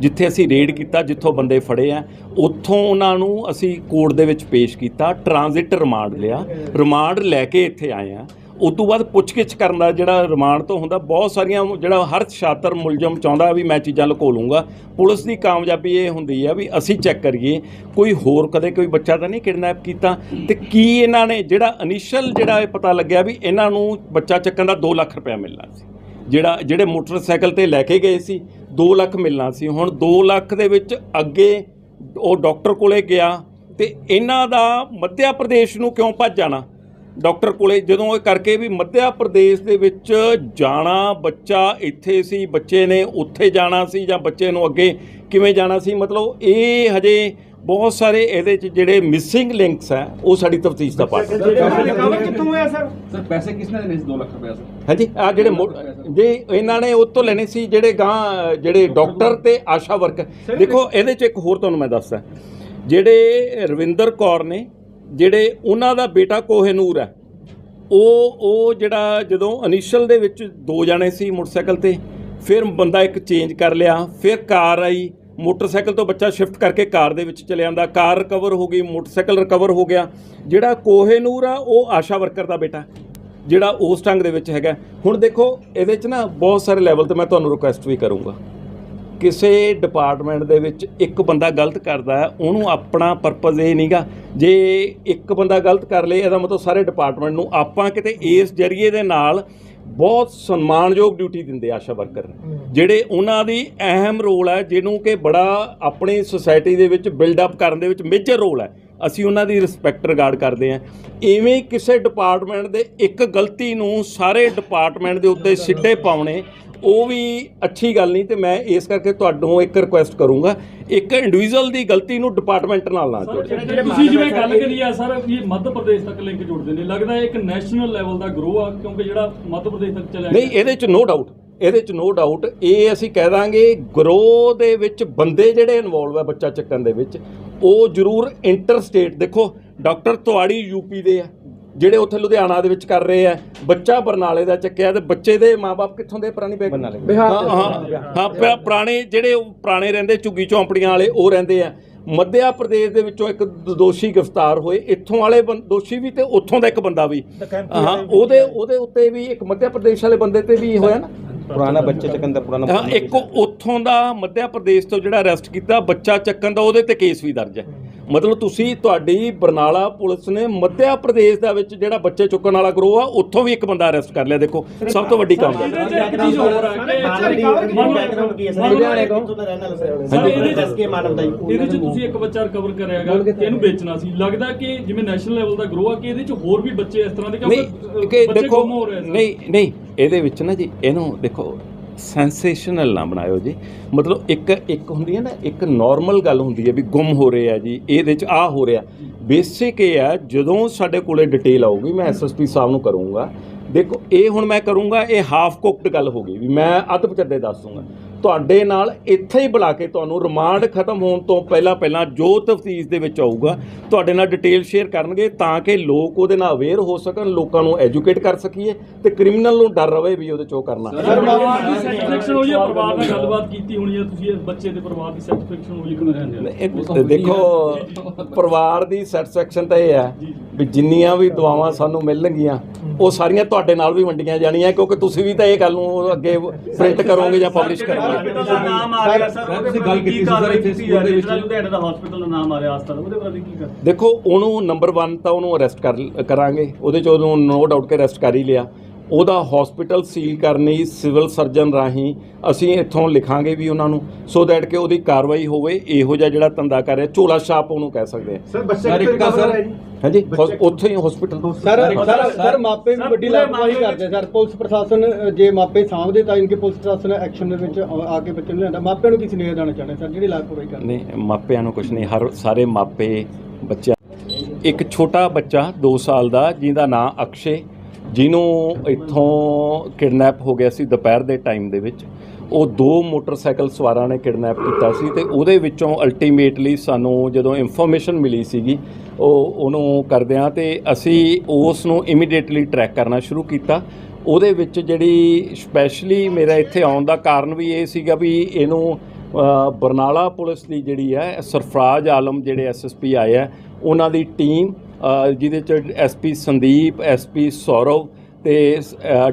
ਜਿੱਥੇ ਅਸੀਂ ਰੇਡ ਕੀਤਾ, ਜਿੱਥੋਂ ਬੰਦੇ ਫੜੇ ਆ। ਉੱਥੋਂ ਉਹਨਾਂ ਨੂੰ ਅਸੀਂ ਕੋਰਟ ਦੇ ਵਿੱਚ ਪੇਸ਼ ਕੀਤਾ ਟ੍ਰਾਂਜ਼ਿਟ ਰਿਮਾਂਡ ਲਿਆ। ਰਿਮਾਂਡ ਲੈ ਕੇ ਇੱਥੇ ਆਏ ਆ। ਉਸ ਤੋਂ ਬਾਅਦ ਪੁੱਛਗਿੱਛ ਕਰਨ ਦਾ ਜਿਹੜਾ ਰਿਮਾਂਡ ਤੋਂ ਹੁੰਦਾ, ਬਹੁਤ ਸਾਰੀਆਂ ਜਿਹੜਾ ਹਰ ਛਾਤਰ ਮੁਲਜ਼ਮ ਚਾਹੁੰਦਾ ਵੀ ਮੈਂ ਚੀਜ਼ਾਂ ਲੁਕੋ ਲੂੰਗਾ ਪੁਲਿਸ ਦੀ ਕਾਮਯਾਬੀ ਇਹ ਹੁੰਦੀ ਆ ਵੀ ਅਸੀਂ ਚੈੱਕ ਕਰੀਏ, ਕੋਈ ਹੋਰ ਕਦੇ ਕੋਈ ਬੱਚਾ ਤਾਂ ਨਹੀਂ ਕਿਡਨੈਪ ਕੀਤਾ? ਤੇ ਕੀ ਇਹਨਾਂ ਨੇ ਜਿਹੜਾ ਇਨੀਸ਼ੀਅਲ ਜਿਹੜਾ ਇਹ ਪਤਾ ਲੱਗਿਆ ਵੀ ਇਹਨਾਂ ਨੂੰ ਬੱਚਾ ਚੱਕਣ ਦਾ 2 ਲੱਖ ਰੁਪਏ ਮਿਲਣਾ ਸੀ। ਜਿਹੜਾ, ਜਿਹੜੇ ਮੋਟਰਸਾਈਕਲ ਤੇ ਲੈ ਕੇ ਗਏ ਸੀ 2 ਲੱਖ ਮਿਲਣਾ ਸੀ। ਹੁਣ 2 ਲੱਖ ਦੇ ਵਿੱਚ ਅੱਗੇ ਉਹ ਡਾਕਟਰ ਕੋਲੇ ਗਿਆ ਤੇ ਇਹਨਾਂ ਦਾ ਮੱਧਿਆ ਪ੍ਰਦੇਸ਼ ਨੂੰ ਕਿਉਂ ਭੱਜ ਜਾਣਾ? ਡਾਕਟਰ ਕੋਲੇ ਜਦੋਂ ਇਹ ਕਰਕੇ ਵੀ ਮੱਧ ਪ੍ਰਦੇਸ਼ ਦੇ ਵਿੱਚ ਜਾਣਾ ਬੱਚਾ ਇੱਥੇ ਸੀ ਬੱਚੇ ਨੇ ਉੱਥੇ ਜਾਣਾ ਸੀ ਜਾਂ ਬੱਚੇ ਨੂੰ ਅੱਗੇ ਕਿਵੇਂ ਜਾਣਾ ਸੀ? ਮਤਲਬ ਇਹ ਹਜੇ ਬਹੁਤ ਸਾਰੇ ਇਹਦੇ ਚ ਜਿਹੜੇ ਮਿਸਿੰਗ ਲਿੰਕਸ ਹੈ ਉਹ ਸਾਡੀ ਤਫਤੀਸ਼ ਦਾ ਪਾਰਟ ਹੈ। ਕਿੱਥੋਂ ਹੋਇਆ ਸਰ? ਸਰ ਪੈਸੇ ਕਿਸਨੇ ਦੇਣੇ ਸੀ? 2 ਲੱਖ ਰੁਪਏ ਸਰ। ਹਾਂਜੀ ਆ ਜਿਹੜੇ ਜੇ ਇਹਨਾਂ ਨੇ ਉਹ ਤੋਂ ਲੈਣੇ ਸੀ ਜਿਹੜੇ ਗਾਂ ਜਿਹੜੇ ਡਾਕਟਰ ਤੇ ਆਸ਼ਾ ਵਰਕਰ। ਦੇਖੋ ਇਹਦੇ ਚ ਇੱਕ ਹੋਰ ਤੁਹਾਨੂੰ ਮੈਂ ਦੱਸਦਾ। ਜਿਹੜੇ ਰਵਿੰਦਰ ਕੌਰ ਨੇ ਜਿਹੜੇ ਉਹਨਾਂ ਦਾ ਬੇਟਾ ਕੋਹਨੂਰ ਹੈ, ਉਹ ਉਹ ਜਿਹੜਾ ਜਦੋਂ ਇਨੀਸ਼ੀਅਲ ਦੇ ਵਿੱਚ ਦੋ ਜਾਣੇ ਸੀ ਮੋਟਰਸਾਈਕਲ ਤੇ, ਫਿਰ ਬੰਦਾ ਇੱਕ ਚੇਂਜ ਕਰ ਲਿਆ, ਫਿਰ ਕਾਰ ਆਈ, ਮੋਟਰਸਾਈਕਲ ਤੋਂ ਬੱਚਾ ਸ਼ਿਫਟ ਕਰਕੇ ਕਾਰ ਦੇ ਵਿੱਚ ਚਲੇ ਜਾਂਦਾ, ਕਾਰ ਰਿਕਵਰ ਹੋ ਗਈ, ਮੋਟਰਸਾਈਕਲ ਰਿਕਵਰ ਹੋ ਗਿਆ। ਜਿਹੜਾ ਕੋਹਨੂਰ ਆ, ਉਹ ਆਸ਼ਾ ਵਰਕਰ ਦਾ ਬੇਟਾ ਜਿਹੜਾ ਉਸ ਢੰਗ ਦੇ ਵਿੱਚ ਹੈਗਾ। ਹੁਣ ਦੇਖੋ, ਇਹਦੇ 'ਚ ਨਾ ਬਹੁਤ ਸਾਰੇ ਲੈਵਲ ਤੇ ਮੈਂ ਤੁਹਾਨੂੰ ਰਿਕੁਐਸਟ ਵੀ ਕਰੂੰਗਾ। ਕਿਸੇ ਡਿਪਾਰਟਮੈਂਟ ਦੇ ਵਿੱਚ ਇੱਕ ਬੰਦਾ ਗਲਤ ਕਰਦਾ ਹੈ ਉਹਨੂੰ ਆਪਣਾ ਪਰਪਸ ਇਹ ਨਹੀਂਗਾ ਜੇ ਇੱਕ ਬੰਦਾ ਗਲਤ ਕਰ ਲੇ ਇਹਦਾ ਮਤਲਬ ਸਾਰੇ ਡਿਪਾਰਟਮੈਂਟ ਨੂੰ ਆਪਾਂ ਕਿਤੇ ਇਸ ਜਰੀਏ ਦੇ ਨਾਲ ਬਹੁਤ ਸਨਮਾਨਯੋਗ ਡਿਊਟੀ ਦਿੰਦੇ ਆਸ਼ਾ ਵਰਕਰ। ਜਿਹੜੇ ਉਹਨਾਂ ਦੀ ਅਹਿਮ ਰੋਲ ਹੈ ਜਿਹਨੂੰ ਕਿ ਬੜਾ ਆਪਣੀ ਸੁਸਾਇਟੀ ਦੇ ਵਿੱਚ ਬਿਲਡ ਅਪ ਕਰਨ ਦੇ ਵਿੱਚ ਮੇਜਰ ਰੋਲ ਹੈ। ਅਸੀਂ ਉਹਨਾਂ ਦੀ ਰਿਸਪੈਕਟ ਰਿਗਾਰਡ ਕਰਦੇ ਹਾਂ। ਐਵੇਂ ਕਿਸੇ ਡਿਪਾਰਟਮੈਂਟ ਦੇ ਇੱਕ ਗਲਤੀ ਨੂੰ ਸਾਰੇ ਡਿਪਾਰਟਮੈਂਟ ਦੇ ਉੱਤੇ ਸਿੱਟੇ ਪਾਉਣੇ ਉਹ ਵੀ ਅੱਛੀ ਗੱਲ ਨਹੀਂ ਤੇ ਮੈਂ ਇਸ ਕਰਕੇ ਤੁਹਾਨੂੰ ਇੱਕ ਰਿਕੁਐਸਟ ਕਰੂੰਗਾ ਇੱਕ ਇੰਡੀਵਿਜੂਅਲ ਦੀ ਗਲਤੀ ਨੂੰ ਡਿਪਾਰਟਮੈਂਟ ਨਾਲ ਨਾ ਜੋੜੋ। ਤੁਸੀਂ ਜਿਵੇਂ ਗੱਲ ਕਰੀ ਆ ਸਰ ਵੀ ਮੱਧ ਪ੍ਰਦੇਸ਼ ਤੱਕ ਲਿੰਕ ਜੁੜਦੇ ਨੇ। ਲੱਗਦਾ ਇਹ ਇੱਕ ਨੈਸ਼ਨਲ ਲੈਵਲ ਦਾ ਗਰੋਹ ਆ ਕਿਉਂਕਿ ਜਿਹੜਾ ਮੱਧ ਪ੍ਰਦੇਸ਼ ਤੱਕ ਚੱਲਿਆ ਨਹੀਂ ਇਹਦੇ ਚ ਨੋ ਡਾਊਟ ਇਹਦੇ ਚ ਨੋ ਡਾਊਟ ਇਹ ਅਸੀਂ ਕਹਿ ਦਾਂਗੇ ਗਰੋ ਦੇ ਵਿੱਚ ਬੰਦੇ ਜਿਹੜੇ ਇਨਵੋਲਵ ਹੈ ਬੱਚਾ ਚੱਕਣ ਦੇ ਵਿੱਚ ਉਹ ਜ਼ਰੂਰ ਇੰਟਰ ਸਟੇਟ ਦੇਖੋ ਡਾਕਟਰ ਤੁਹਾਡੀ ਯੂਪੀ ਦੇ ਆ। ਜਿਹੜੇ ਉੱਥੇ ਲੁਧਿਆਣਾ ਦੇ ਵਿੱਚ ਕਰ ਰਹੇ ਆ ਬੱਚਾ ਬਰਨਾਲੇ ਦਾ ਚੱਕਿਆ ਤੇ ਬੱਚੇ ਦੇ ਮਾਪੇ ਕਿੱਥੋਂ ਦੇ ਪੁਰਾਣੀ ਬੈਗ ਬਿਹਾਰ ਹਾਂ ਹਾਂ ਹਾਂ ਪੁਰਾ- ਪੁਰਾਣੇ ਜਿਹੜੇ ਉਹ ਪੁਰਾਣੇ ਰਹਿੰਦੇ ਝੁੱਗੀ ਚੌਂਪੜੀਆਂ ਵਾਲੇ ਉਹ ਰਹਿੰਦੇ ਆ। ਮੱਧਿਆ ਪ੍ਰਦੇਸ਼ ਦੇ ਵਿੱਚੋਂ ਇੱਕ ਦ- ਦੋਸ਼ੀ ਗ੍ਰਿਫਤਾਰ ਹੋਏ ਇੱਥੋਂ ਵਾਲੇ ਬੰ- ਦੋਸ਼ੀ ਵੀ ਤੇ ਉੱਥੋਂ ਦਾ ਇੱਕ ਬੰਦਾ ਵੀ। ਹਾਂ ਉਹਦੇ ਉਹਦੇ ਉੱਤੇ ਵੀ ਇੱਕ ਮੱਧਿਆ ਪ੍ਰਦੇਸ਼ ਵਾਲੇ ਬੰਦੇ ਤੇ ਵੀ ਹੋਇਆ ਨਾ। ਪੁਰਾਣਾ ਬੱਚੇ ਚੱਕੰਦਰ ਪੁਰਾਣਾ ਹਾਂ ਇੱਕ ਉੱਥੋਂ ਦਾ ਮੱਧਿਆ ਪ੍ਰਦੇਸ਼ ਤੋਂ ਜਿਹੜਾ ਅਰੈਸਟ ਕੀਤਾ ਬੱਚਾ ਚੱਕਣ ਦਾ ਉਹਦੇ ਤੇ ਕੇਸ ਵੀ ਦਰਜ ਹੈ। ਮਤਲਬ ਤੁਸੀਂ ਤੁਹਾਡੀ ਬਰਨਾਲਾ ਪੁਲਿਸ ਨੇ ਮੱਧਿਆ ਪ੍ਰਦੇਸ਼ ਦਾ ਵਿੱਚ ਜਿਹੜਾ ਬੱਚੇ ਚੁੱਕਣ ਵਾਲਾ ਗਰੋਹ ਆ ਉੱਥੋਂ ਵੀ ਇੱਕ ਬੰਦਾ ਅਰੈਸਟ ਕਰ ਲਿਆ ਦੇਖੋ ਸਭ ਤੋਂ ਵੱਡੀ ਕਾਮਯਾਬੀ ਇਹਦੇ ਚ ਇੱਕ ਚੀਜ਼ ਹੋਰ ਆ ਕਿ ਬੈਕਗ੍ਰਾਉਂਡ ਕੀ ਹੈ? ਇਹਦੇ ਚ- ਦੱਸ ਕੇ ਮਾਨਵ ਦਾ ਜੀ ਇਹਦੇ ਚ ਤੁਸੀਂ ਇੱਕ ਬੱਚਾ ਰਿਕਵਰ ਕਰਿਆਗਾ ਇਹਨੂੰ ਵੇਚਣਾ ਸੀ? ਲੱਗਦਾ ਕਿ ਜਿਵੇਂ ਨੈਸ਼ਨਲ ਲੈਵਲ ਦਾ ਗਰੋਹ ਆ ਕਿ ਇਹਦੇ ਚ ਹੋਰ ਵੀ ਬੱਚੇ ਇਸ ਤਰ੍ਹਾਂ ਦੇ ਕਿ ਬੱਚੇ ਦੇਖੋ ਗੁੰਮ ਹੋ ਰਹੇ ਨੇ। ਨਹੀਂ ਨਹੀਂ ਇਹਦੇ ਵਿੱਚ ਨਾ ਜੀ ਇਹਨੂੰ ਦੇਖੋ ਸੈਂਸੇਸ਼ਨਲ ਨਾ ਬਣਾਇਓ ਜੀ। ਮਤਲਬ ਇੱਕ ਇੱਕ ਹੁੰਦੀ ਹੈ ਨਾ, ਇੱਕ ਨਾਰਮਲ ਗੱਲ ਹੁੰਦੀ ਹੈ ਵੀ ਗੁੰਮ ਹੋ ਰਹੇ ਆ ਜੀ, ਇਹਦੇ ਚ ਆ ਹੋ ਰਿਹਾ। ਬੇਸਿਕ ਇਹ ਆ, ਜਦੋਂ ਸਾਡੇ ਕੋਲੇ ਡਿਟੇਲ ਆਊਗੀ, ਮੈਂ ਐਸਐਸਪੀ ਸਾਹਿਬ ਨੂੰ ਕਰੂੰਗਾ। ਦੇਖੋ, ਇਹ ਹੁਣ ਮੈਂ ਕਰੂੰਗਾ, ਇਹ ਹਾਫ ਕੁਕਡ ਗੱਲ ਹੋ ਗਈ ਵੀ ਮੈਂ ਅੱਧ ਪਚੱਦੇ ਦੱਸ ਦੂੰਗਾ। ਤੁਹਾਡੇ ਨਾਲ ਇੱਥੇ ਹੀ ਬੁਲਾ ਕੇ ਤੁਹਾਨੂੰ ਰਿਮਾਂਡ ਖਤਮ ਹੋਣ ਤੋਂ ਪਹਿਲਾਂ ਪਹਿਲਾਂ ਜੋ ਤਫਤੀਸ਼ ਦੇ ਵਿੱਚ ਆਊਗਾ ਤੁਹਾਡੇ ਨਾਲ ਡਿਟੇਲ ਸ਼ੇਅਰ ਕਰਨਗੇ ਤਾਂ ਕਿ ਲੋਕ ਉਹਦੇ ਨਾਲ ਅਵੇਅਰ ਹੋ ਸਕਣ ਲੋਕਾਂ ਨੂੰ ਐਜੂਕੇਟ ਕਰ ਸਕੀਏ ਤੇ ਕ੍ਰਿਮੀਨਲ ਨੂੰ ਡਰ ਰਵੇ ਵੀ ਉਹਦੇ ਚੋਂ ਕਰਨਾ। ਪਰਿਵਾਰ ਦੀ ਸੈਟੀਸਫੈਕਸ਼ਨ ਹੋਈ ਹੈ? ਪਰਿਵਾਰ ਨਾਲ ਗੱਲਬਾਤ ਕੀਤੀ ਹੋਣੀ ਹੈ? ਤੁਸੀਂ ਇਸ ਬੱਚੇ ਦੇ ਪਰਿਵਾਰ ਦੀ ਸੈਟੀਸਫੈਕਸ਼ਨ ਹੋਈ ਕਿ ਇਹ ਦੇਖੋ ਪਰਿਵਾਰ ਦੀ ਸੈਟੀਸਫੈਕਸ਼ਨ ਤਾਂ ਇਹ ਹੈ ਵੀ ਜਿੰਨੀਆਂ ਵੀ ਦੁਆਵਾਂ ਸਾਨੂੰ ਮਿਲਣਗੀਆਂ ਉਹ ਸਾਰੀਆਂ ਤੁਹਾਡੇ ਨਾਲ ਵੀ ਵੰਡੀਆਂ ਜਾਣੀਆਂ ਕਿਉਂਕਿ ਤੁਸੀਂ ਵੀ ਤਾਂ ਇਹ ਗੱਲ ਨੂੰ ਅੱਗੇ ਪ੍ਰਿੰਟ ਕਰੋਗੇ ਜਾਂ ਪਬਲਿਸ਼ ਕਰੋਗੇ। ਹਸਪੀਟਲ ਦਾ ਨਾਮ ਆ ਗਿਆ ਸਰ ਉਹਦੇ ਤੁਸੀਂ ਗੱਲ ਬਾਰੇ ਕੀਤੀ ਕੀ ਸੀ ਕਾਰਵਾਈ ਸਰ ਇੱਥੇ ਕੀਤੀ ਸਕੂਲ ਜਾ ਦੇ ਰਹੀ ਵਿੱਚ। ਹੈ ਲੁਧਿਆਣਾ ਦਾ ਹਸਪੀਟਲ ਦਾ ਨਾਮ ਆ ਰਿਹਾ ਹਸਪਤਾਲ ਉਹਦੇ ਬਾਰੇ ਕੀ ਕਰ ਦੇਖੋ ਉਹਨੂੰ ਨੰਬਰ 1 ਤਾਂ ਉਹਨੂੰ ਅਰੈਸਟ ਕਰ ਕਰਾਂਗੇ। ਉਹਦੇ ਚ ਉਹਨੂੰ ਨੋ ਡਾਊਟ ਕੇ ਅਰੈਸਟ ਕਰ ਹੀ ਲਿਆ। ਉਹਦਾ ਹਸਪੀਟਲ ਸੀਲ ਕਰਨੀ ਸਿਵਲ ਸਰਜਨ ਰਾਹੀਂ ਅਸੀਂ ਇੱਥੋਂ ਲਿਖਾਂਗੇ ਵੀ ਉਹਨਾਂ ਨੂੰ ਸੋ ਦੈਟ ਕਿ ਉਹਦੀ ਕਾਰਵਾਈ ਹੋਵੇ ਇਹੋ ਜਿਹਾ ਜਿਹੜਾ ਧੰਦਾ ਕਰ ਰਿਹਾ ਝੋਲਾ ਛਾਪ ਉਹਨੂੰ ਕਹਿ ਸਕਦੇ ਆ। ਸਰ ਬੱਚੇ ਸਰ, ਇੱਕ ਸਰ- ਹਾਂਜੀ ਉੱਥੇ ਹੀ hospital sir sir sir- sir ਮਾਪੇ ਵੀ ਵੱਡੀ ਪੂਰੇ ਲਾਪਰਵਾਹੀ ਕਰਦੇ ਸਰ। ਪੁਲਿਸ ਪ੍ਰਸ਼ਾਸਨ ਜੇ ਮਾਪੇ ਸਾਹਮਣੇ ਤਾਂ ਇਨਕੇ ਪੁਲਿਸ ਪ੍ਰਸ਼ਾਸਨ ਐਕਸ਼ਨ ਦੇ ਵਿੱਚ ਆ ਆ ਕੇ ਬੱਚੇ ਨੂੰ ਲਿਆਂਦਾ। ਮਾਪਿਆਂ ਨੂੰ ਕੀ ਸੁਨੇਹਾ ਦੇਣਾ ਚਾਹੁੰਦੇ ਸਰ ਜਿਹੜੀ ਲਾਪਰਵਾਹੀ ਕਰਦੇ ਨਹੀਂ ਮਾਪਿਆਂ ਨੂੰ ਕੁਝ ਨਹੀਂ ਹਰ ਸਾਰੇ ਮਾਪੇ ਬੱਚਿਆਂ ਇੱਕ ਛੋਟਾ ਬੱਚਾ 2 ਸਾਲ ਦਾ ਜਿਹਦਾ ਨਾਂ ਅਕਸ਼ੇ ਜਿਹਨੂੰ ਇੱਥੋਂ ਕਿਡਨੈਪ ਹੋ ਗਿਆ ਸੀ ਦੁਪਹਿਰ ਦੇ ਟਾਈਮ ਦੇ ਵਿੱਚ, ਉਹ ਦੋ ਮੋਟਰਸਾਈਕਲ ਸਵਾਰਾਂ ਨੇ ਕਿਡਨੈਪ ਕੀਤਾ ਸੀ ਤੇ ਉਹਦੇ ਵਿੱਚੋਂ ਅਲਟੀਮੇਟਲੀ ਸਾਨੂੰ ਜਦੋਂ ਇਨਫੋਰਮੇਸ਼ਨ ਮਿਲੀ ਸੀਗੀ, ਉਹ ਉਹਨੂੰ ਕਰਦਿਆਂ ਤੇ ਅਸੀਂ ਉਸ ਨੂੰ ਇਮੀਡੀਏਟਲੀ ਟਰੈਕ ਕਰਨਾ ਸ਼ੁਰੂ ਕੀਤਾ। ਉਹਦੇ ਵਿੱਚ ਜਿਹੜੀ ਸਪੈਸ਼ਲੀ ਮੇਰਾ ਇੱਥੇ ਆਉਣ ਦਾ ਕਾਰਨ ਵੀ ਇਹ ਸੀਗਾ ਵੀ ਇਹਨੂੰ ਬਰਨਾਲਾ ਪੁਲਿਸ ਦੀ ਜਿਹੜੀ ਹੈ, ਸਰਫਰਾਜ਼ ਆਲਮ ਜਿਹੜੇ ਐਸਐਸਪੀ ਆਏ ਆ, ਉਹਨਾਂ ਦੀ ਟੀਮ ਜਿਹਦੇ ਚ ਐਸਪੀ ਸੰਦੀਪ ਐਸਪੀ ਸੌਰਵ ਤੇ